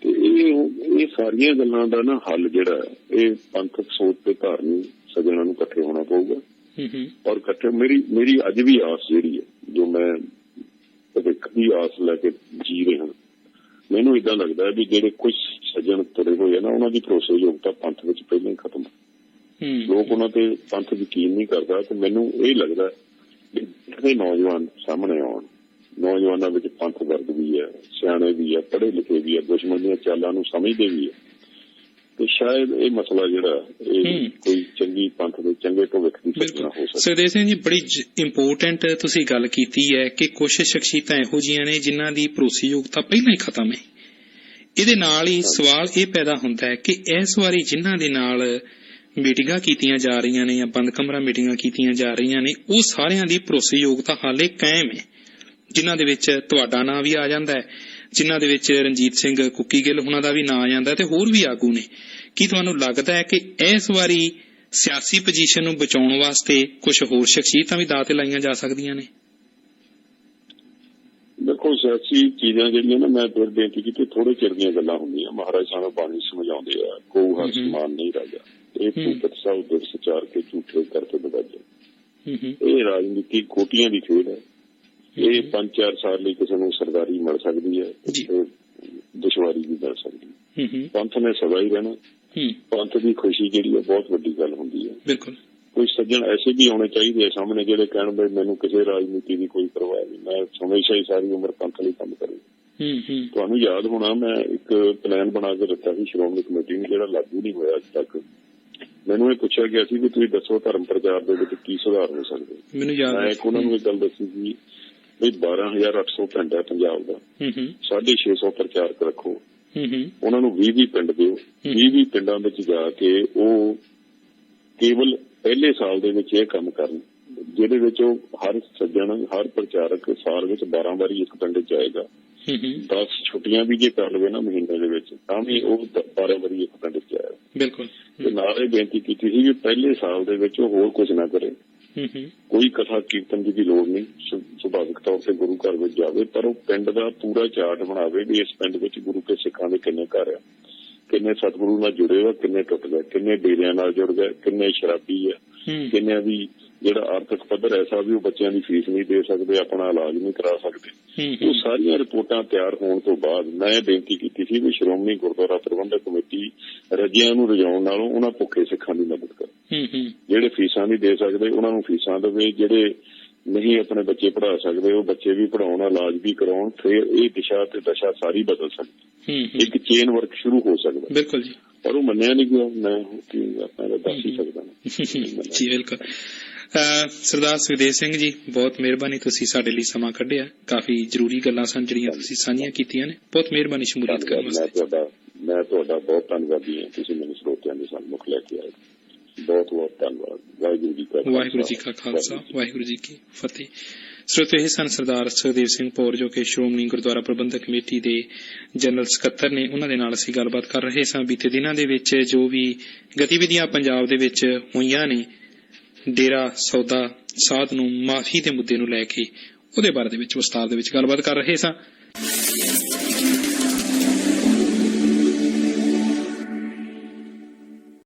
S2: ਤੇ ਇਹ ਇਹ ਸਾਰੀਆਂ ਗੱਲਾਂ ਦਾ ਨਾ ਹੱਲ ਜਿਹੜਾ ਹੈ, ਇਹ ਪੰਥਕ ਸੋਚ ਤੇ ਧਾਰਮਿਕ ਸੱਜਣਾਂ ਨੂੰ ਇਕੱਠੇ ਹੋਣਾ ਪਊਗਾ।
S1: ਹੂੰ ਹੂੰ।
S2: ਔਰ ਇਕੱਠੇ ਮੇਰੀ ਮੇਰੀ ਅੱਜ ਵੀ ਆਸ ਜਿਹੜੀ ਹੈ ਜੋ ਮੈਂ ਭਵਿੱਖ ਦੀ ਆਸ ਲੈ ਕੇ ਜੀ ਰਿਹਾ। ਮੈਨੂੰ ਇਦਾਂ ਲੱਗਦਾ ਹੈ ਵੀ ਜਿਹੜੇ ਕੁਝ ਸੱਜਣ ਤੁਰੇ ਹੋਏ ਨਾ ਉਹਨਾਂ ਦੀ ਭਰੋਸੇਯੋਗਤਾ ਪੰਥ ਵਿੱਚ ਪਹਿਲਾਂ ਹੀ ਖਤਮ ਹੈ
S1: ਹੂੰ
S2: ਲੋਕ ਉਹਨਾਂ ਤੇ ਪੰਥ ਯਕੀਨ ਨਹੀਂ ਕਰਦਾ ਤੇ ਮੈਨੂੰ ਇਹ ਲੱਗਦਾ ਜਿਹੜੇ ਨੌਜਵਾਨ ਸਾਹਮਣੇ ਆਉਣ ਨੌਜਵਾਨਾਂ ਵਿੱਚ ਪੰਥ ਦਰਦ ਵੀ ਹੈ ਸਿਆਣੇ ਵੀ ਹੈ ਪੜ੍ਹੇ ਲਿਖੇ ਵੀ ਹੈ ਦੁਸ਼ਮਣ ਦੀਆਂ ਚਾਲਾਂ ਨੂੰ ਸਮਝਦੇ ਵੀ ਹੈ। ਤੇ ਸ਼ਾਇਦ ਇਹ ਮਸਲਾ ਜਿਹੜਾ ਇਹ। ਕੋਈ ਚੰਗੀ ਪੰਥ ਦੇ ਚੰਗੇ ਭਵਿੱਖ ਦੀ ਸੂਚਨਾ ਹੋ ਸਕਦੀ
S1: ਸੁਖਦੇਵ ਸਿੰਘ ਜੀ ਬੜੀ ਇੰਪੋਰਟੈਂਟ ਤੁਸੀਂ ਗੱਲ ਕੀਤੀ ਹੈ ਕਿ ਕੁਝ ਸ਼ਖਸੀਅਤਾਂ ਇਹੋ ਜਿਹੀਆਂ ਨੇ ਜਿਨ੍ਹਾਂ ਦੀ ਭਰੋਸੇਯੋਗਤਾ ਪਹਿਲਾਂ ਹੀ ਖਤਮ ਹੈ। ਇਹਦੇ ਨਾਲ ਹੀ ਸਵਾਲ ਇਹ ਪੈਦਾ ਹੁੰਦਾ ਹੈ ਕਿ ਇਸ ਵਾਰੀ ਜਿਨ੍ਹਾਂ ਦੇ ਨਾਲ ਮੀਟਿੰਗਾਂ ਕੀਤੀਆਂ ਜਾ ਰਹੀਆਂ ਨੇ ਜਾਂ ਬੰਦ ਕਮਰਾ ਮੀਟਿੰਗਾਂ ਕੀਤੀਆਂ ਜਾ ਰਹੀਆਂ ਨੇ ਉਹ ਸਾਰਿਆਂ ਦੀ ਭਰੋਸੇਯੋਗਤਾ ਹਾਲੇ ਕਾਇਮ ਹੈ। ਜਿਨ੍ਹਾਂ ਦੇ ਵਿੱਚ ਤੁਹਾਡਾ ਨਾਂ ਵੀ ਆ ਜਾਂਦਾ ਹੈ ਜਿਨ੍ਹਾਂ ਦੇ ਵਿੱਚ ਰਣਜੀਤ ਸਿੰਘ ਕੁੱਕੀ ਗਿੱਲ ਉਹਨਾਂ ਦਾ ਵੀ ਨਾਂ ਆ ਜਾਂਦਾ ਤੇ ਹੋਰ ਵੀ ਆਗੂ ਨੇ। ਕੀ ਤੁਹਾਨੂੰ ਲੱਗਦਾ ਹੈ ਕਿ ਇਸ ਵਾਰੀ ਸਿਆਸੀ ਪੋਜੀਸ਼ਨ ਨੂੰ ਬਚਾਉਣ ਵਾਸਤੇ ਕੁਝ ਹੋਰ ਸ਼ਖਸੀਅਤਾਂ ਵੀ ਦਾਅ ਤੇ ਲਾਈਆਂ ਜਾ ਸਕਦੀਆਂ ਨੇ?
S2: ਦੇਖੋ ਸਿਆਸੀ ਚੀਜ਼ਾਂ ਜਿਹੜੀਆਂ ਨਾ ਮੈਂ ਫਿਰ ਬੇਨਤੀ ਕੀਤੀ ਥੋੜੇ ਚਿਰ ਦੀਆਂ ਗੱਲਾਂ ਹੁੰਦੀਆਂ। ਮਹਾਰਾਜ ਸਾਨੂੰ ਬਾਣੀ ਸਮਝਾਉਂਦੇ ਆ ਕੋ ਹਰ। ਸਮਾਨ ਨਹੀਂ ਰਾਜਾ। ਇਹ ਭੂਪਤ ਸਾਹਿਬ ਦੇ ਸਚਾਰ ਕੇ ਝੂਠੇ ਕਰਕੇ ਬਗਾਜੇ
S1: ਹੂੰ ਹੂੰ।
S2: ਇਹ ਰਾਜਨੀਤੀ ਕੋਟੀਆਂ ਦੀ ਖੇਡ ਹੈ। ਇਹ ਪੰਜ ਚਾਰ ਸਾਲ ਲਈ ਕਿਸੇ ਨੂੰ ਸਰਦਾਰੀ ਮਿਲ ਸਕਦੀ ਹੈ। ਤੇ ਦੁਸ਼ਵਾਰੀ ਵੀ ਮਿਲ ਸਕਦੀ ਹੈ। ਪੰਥ ਨੇ ਸਦਾ ਹੀ ਰਹਿਣਾ।
S1: ਹੂੰ।
S2: ਪੰਥ ਦੀ ਖੁਸ਼ੀ ਜਿਹੜੀ ਹੈ ਬਹੁਤ ਵੱਡੀ ਗੱਲ ਹੁੰਦੀ ਹੈ।
S1: ਬਿਲਕੁਲ।
S2: ਕੋਈ ਸੱਜਣ ਐਸੇ ਵੀ ਆਉਣੇ ਚਾਹੀਦੇ ਆ ਸਾਹਮਣੇ ਜਿਹੜੇ ਕਹਿਣ ਵੀ ਮੈਨੂੰ ਕਿਸੇ ਰਾਜਨੀਤੀ ਦੀ ਕੋਈ ਪਰਵਾਹ ਨਹੀਂ। ਮੈਂ ਹਮੇਸ਼ਾ ਹੀ ਸਾਰੀ ਉਮਰ ਪੰਥ ਲਈ ਕੰਮ ਕਰੂ
S1: ਹੂੰ ਹੂੰ।
S2: ਤੁਹਾਨੂੰ ਯਾਦ ਹੋਣਾ ਮੈਂ ਇੱਕ ਪਲਾਨ ਬਣਾ ਕੇ ਦਿੱਤਾ ਸੀ ਸ਼੍ਰੋਮਣੀ ਕਮੇਟੀ ਨੂੰ ਜਿਹੜਾ ਲਾਗੂ ਨਹੀਂ ਹੋਇਆ ਅੱਜ ਤੱਕ। ਮੈਨੂੰ ਇਹ ਪੁੱਛਿਆ ਗਿਆ ਸੀ ਵੀ ਤੁਸੀਂ ਦੱਸੋ ਧਰਮ ਪ੍ਰਚਾਰ ਦੇ ਵਿੱਚ ਕੀ ਸੁਧਾਰ ਹੋ ਸਕਦੇ?
S1: ਮੈਨੂੰ ਯਾਦ
S2: ਮੈਂ
S1: ਹੈ
S2: ਉਹਨਾਂ ਨੂੰ ਇਹ ਗੱਲ ਦੱਸੀ ਸੀ ਵੀ 12800 ਪਿੰਡ ਹੈ ਪੰਜਾਬ ਦਾ।
S1: ਹੂੰ ਹੂੰ।
S2: 650 ਪ੍ਰਚਾਰਕ ਰੱਖੋ।
S1: ਹੂੰ ਹੂੰ।
S2: ਉਹਨਾਂ ਨੂੰ 20 20 ਪਿੰਡ ਦਿਓ। 20 20 ਪਿੰਡਾਂ ਵਿੱਚ ਜਾ ਕੇ ਉਹ ਕੇਵਲ ਪਹਿਲੇ ਸਾਲ ਦੇ ਵਿੱਚ ਇਹ ਕੰਮ ਕਰਨ ਜਿਹਦੇ ਵਿੱਚ ਉਹ ਹਰ ਸੱਜਣ ਹਰ ਪ੍ਰਚਾਰਕ ਸਾਲ ਵਿੱਚ 12 ਵਾਰੀ ਇੱਕ ਪਿੰਡ ਜਾਏਗਾ।
S1: ਹੂੰ ਹੂੰ।
S2: 10 ਛੁੱਟੀਆਂ ਵੀ ਜੇ ਕਰ ਲਵੇ ਨਾ ਮਹੀਨੇ ਦੇ ਵਿੱਚ ਤਾਂ ਵੀ ਉਹ 12 ਵਾਰੀ ਇੱਕ ਪਿੰਡ ਜਾਏਗਾ।
S1: ਬਿਲਕੁਲ।
S2: ਤੇ ਨਾਲ ਇਹ ਬੇਨਤੀ ਕੀਤੀ ਸੀ ਕਿ ਪਹਿਲੇ ਸਾਲ ਦੇ ਵਿੱਚ ਉਹ ਹੋਰ ਕੁਝ ਨਾ ਕਰੇ। ਕੋਈ ਕਥਾ ਕੀਰਤਨ ਦੀ ਵੀ ਲੋੜ ਨਹੀਂ ਸੁਭਾਵਿਕ ਤੌਰ ਤੇ ਗੁਰੂ ਘਰ ਵਿੱਚ ਜਾਵੇ ਪਰ ਉਹ ਪਿੰਡ ਦਾ ਪੂਰਾ ਚਾਰਟ ਬਣਾਵੇ ਵੀ ਇਸ ਪਿੰਡ ਵਿੱਚ ਗੁਰੂ ਕੇ ਸਿੱਖਾਂ ਦੇ ਕਿੰਨੇ ਘਰ ਆ। ਕਿੰਨੇ ਸਤਿਗੁਰੂ ਨਾਲ ਜੁੜੇ ਹੋਏ ਕਿੰਨੇ ਟੁੱਟ ਗਏ ਕਿੰਨੇ ਡੇਰਿਆਂ ਨਾਲ ਜੁੜ ਗਏ ਕਿੰਨੇ ਸ਼ਰਾਬੀ ਆ। ਕਿੰਨਿਆਂ ਦੀ ਜਿਹੜਾ ਆਰਥਿਕ ਪੱਧਰ ਐਸਾ ਵੀ ਉਹ ਬੱਚਿਆਂ ਦੀ ਫੀਸ ਨਹੀਂ ਦੇ ਸਕਦੇ ਆਪਣਾ ਇਲਾਜ ਨਹੀਂ ਕਰਾ ਸਕਦੇ। ਉਹ ਸਾਰੀਆਂ ਰਿਪੋਰਟਾਂ ਤਿਆਰ ਹੋਣ ਤੋਂ ਬਾਅਦ ਮੈਂ ਬੇਨਤੀ ਕੀਤੀ ਸੀ ਵੀ ਸ਼੍ਰੋਮਣੀ ਗੁਰਦੁਆਰਾ ਪ੍ਰਬੰਧਕ ਕਮੇਟੀ ਰੱਜਿਆਂ ਨੂੰ ਰਜਾਉਣ ਨਾਲੋਂ ਉਹਨਾਂ ਭੁੱਖੇ ਸਿੱਖਾਂ ਦੀ ਮਦਦ ਕਰੇ। ਜਿਹੜੇ ਫੀਸਾਂ ਨਹੀਂ ਦੇ ਸਕਦੇ ਉਹਨਾਂ ਨੂੰ ਫੀਸਾਂ ਦੇਵੇ ਜਿਹੜੇ ਨਹੀਂ ਆਪਣੇ ਬੱਚੇ ਪੜ੍ਹਾ ਸਕਦੇ ਉਹ ਬੱਚੇ ਵੀ ਪੜਾਉਣ ਇਲਾਜ ਵੀ ਕਰਾਉਣ ਫਿਰ ਇਹ ਦਿਸ਼ਾ ਤੇ ਦਸ਼ਾ ਸਾਰੀ ਬਦਲ ਸਕਦੀ ਇੱਕ ਚੇਨ ਵਰਕ ਸ਼ੁਰੂ ਹੋ ਸਕਦਾ
S1: ਬਿਲਕੁਲ ਜੀ।
S2: ਪਰ ਉਹ ਮੰਨਿਆ ਨਹੀਂ ਗਿਆ ਮੈਂ ਕਿ ਆਪਾਂ ਤਾਂ ਦੱਸ ਹੀ ਸਕਦਾ
S1: ਜੀ ਬਿਲਕੁਲ। ਸਰਦਾਰ ਸੁਖਦੇਵ ਸਿੰਘ ਜੀ ਬਹੁਤ ਮਿਹਰਬਾਨੀ ਤੁਸੀਂ ਸਾਡੇ ਲਈ ਸਮਾਂ ਕੱਢਿਆ। ਕਾਫੀ ਜ਼ਰੂਰੀ ਗੱਲਾਂ ਸਨ ਜਿਹੜੀਆਂ ਤੁਸੀਂ ਸਾਂਝੀਆਂ ਕੀਤੀਆਂ ਨੇ। ਬਹੁਤ ਮਿਹਰਬਾਨੀ ਸ਼ਮੂਲੀਅਤ ਕਰਨ
S2: ਮੈਂ
S1: ਵਾਸਤੇ।
S2: ਤੁਹਾਡਾ ਮੈਂ ਤੁਹਾਡਾ ਬਹੁਤ ਧੰਨਵਾਦੀ ਹਾਂ। ਤੁਸੀਂ ਮੈਨੂੰ ਸਰੋਤਿਆਂ ਦੇ ਸਨਮੁਖ ਲੈ ਕੇ ਆਏ। ਬਹੁਤ ਬਹੁਤ ਧੰਨਵਾਦ। ਵਾਹਿਗੁਰੂ ਜੀ ਕਾ ਖਾਲਸਾ,
S1: ਵਾਹਿਗੁਰੂ ਜੀ ਕਾ ਖਾਲਸਾ। ਵਾਹਿਗੁਰੂ ਜੀ ਕੀ ਫਤਿਹ। ਸਰੋਤੇ ਇਹ ਸਨ ਸਰਦਾਰ ਸੁਖਦੇਵ ਸਿੰਘ ਪੌਰ ਜੋ ਕਿ ਸ਼੍ਰੋਮਣੀ ਗੁਰਦੁਆਰਾ ਪ੍ਰਬੰਧਕ ਕਮੇਟੀ ਦੇ ਜਨਰਲ ਸਕੱਤਰ ਨੇ। ਉਹਨਾਂ ਦੇ ਨਾਲ ਅਸੀਂ ਗੱਲਬਾਤ ਕਰ ਰਹੇ ਸਾਂ। ਬੀਤੇ ਦਿਨਾਂ ਦੇ ਵਿੱਚ ਜੋ ਵੀ ਗਤੀਵਿਧੀਆਂ ਪੰਜਾਬ ਦੇ ਵਿੱਚ ਹੋਈਆਂ ਨੇ ਡੇਰਾ ਸੌਦਾ ਸਾਧ ਨੂੰ ਮਾਫੀ ਦੇ ਮੁੱਦੇ ਨੂੰ ਲੈ ਕੇ ਉਹਦੇ ਬਾਰੇ ਦੇ ਵਿੱਚ ਵਿਸਤਾਰ ਦੇ ਵਿੱਚ ਗੱਲਬਾਤ ਕਰ ਰਹੇ ਸਾਂ।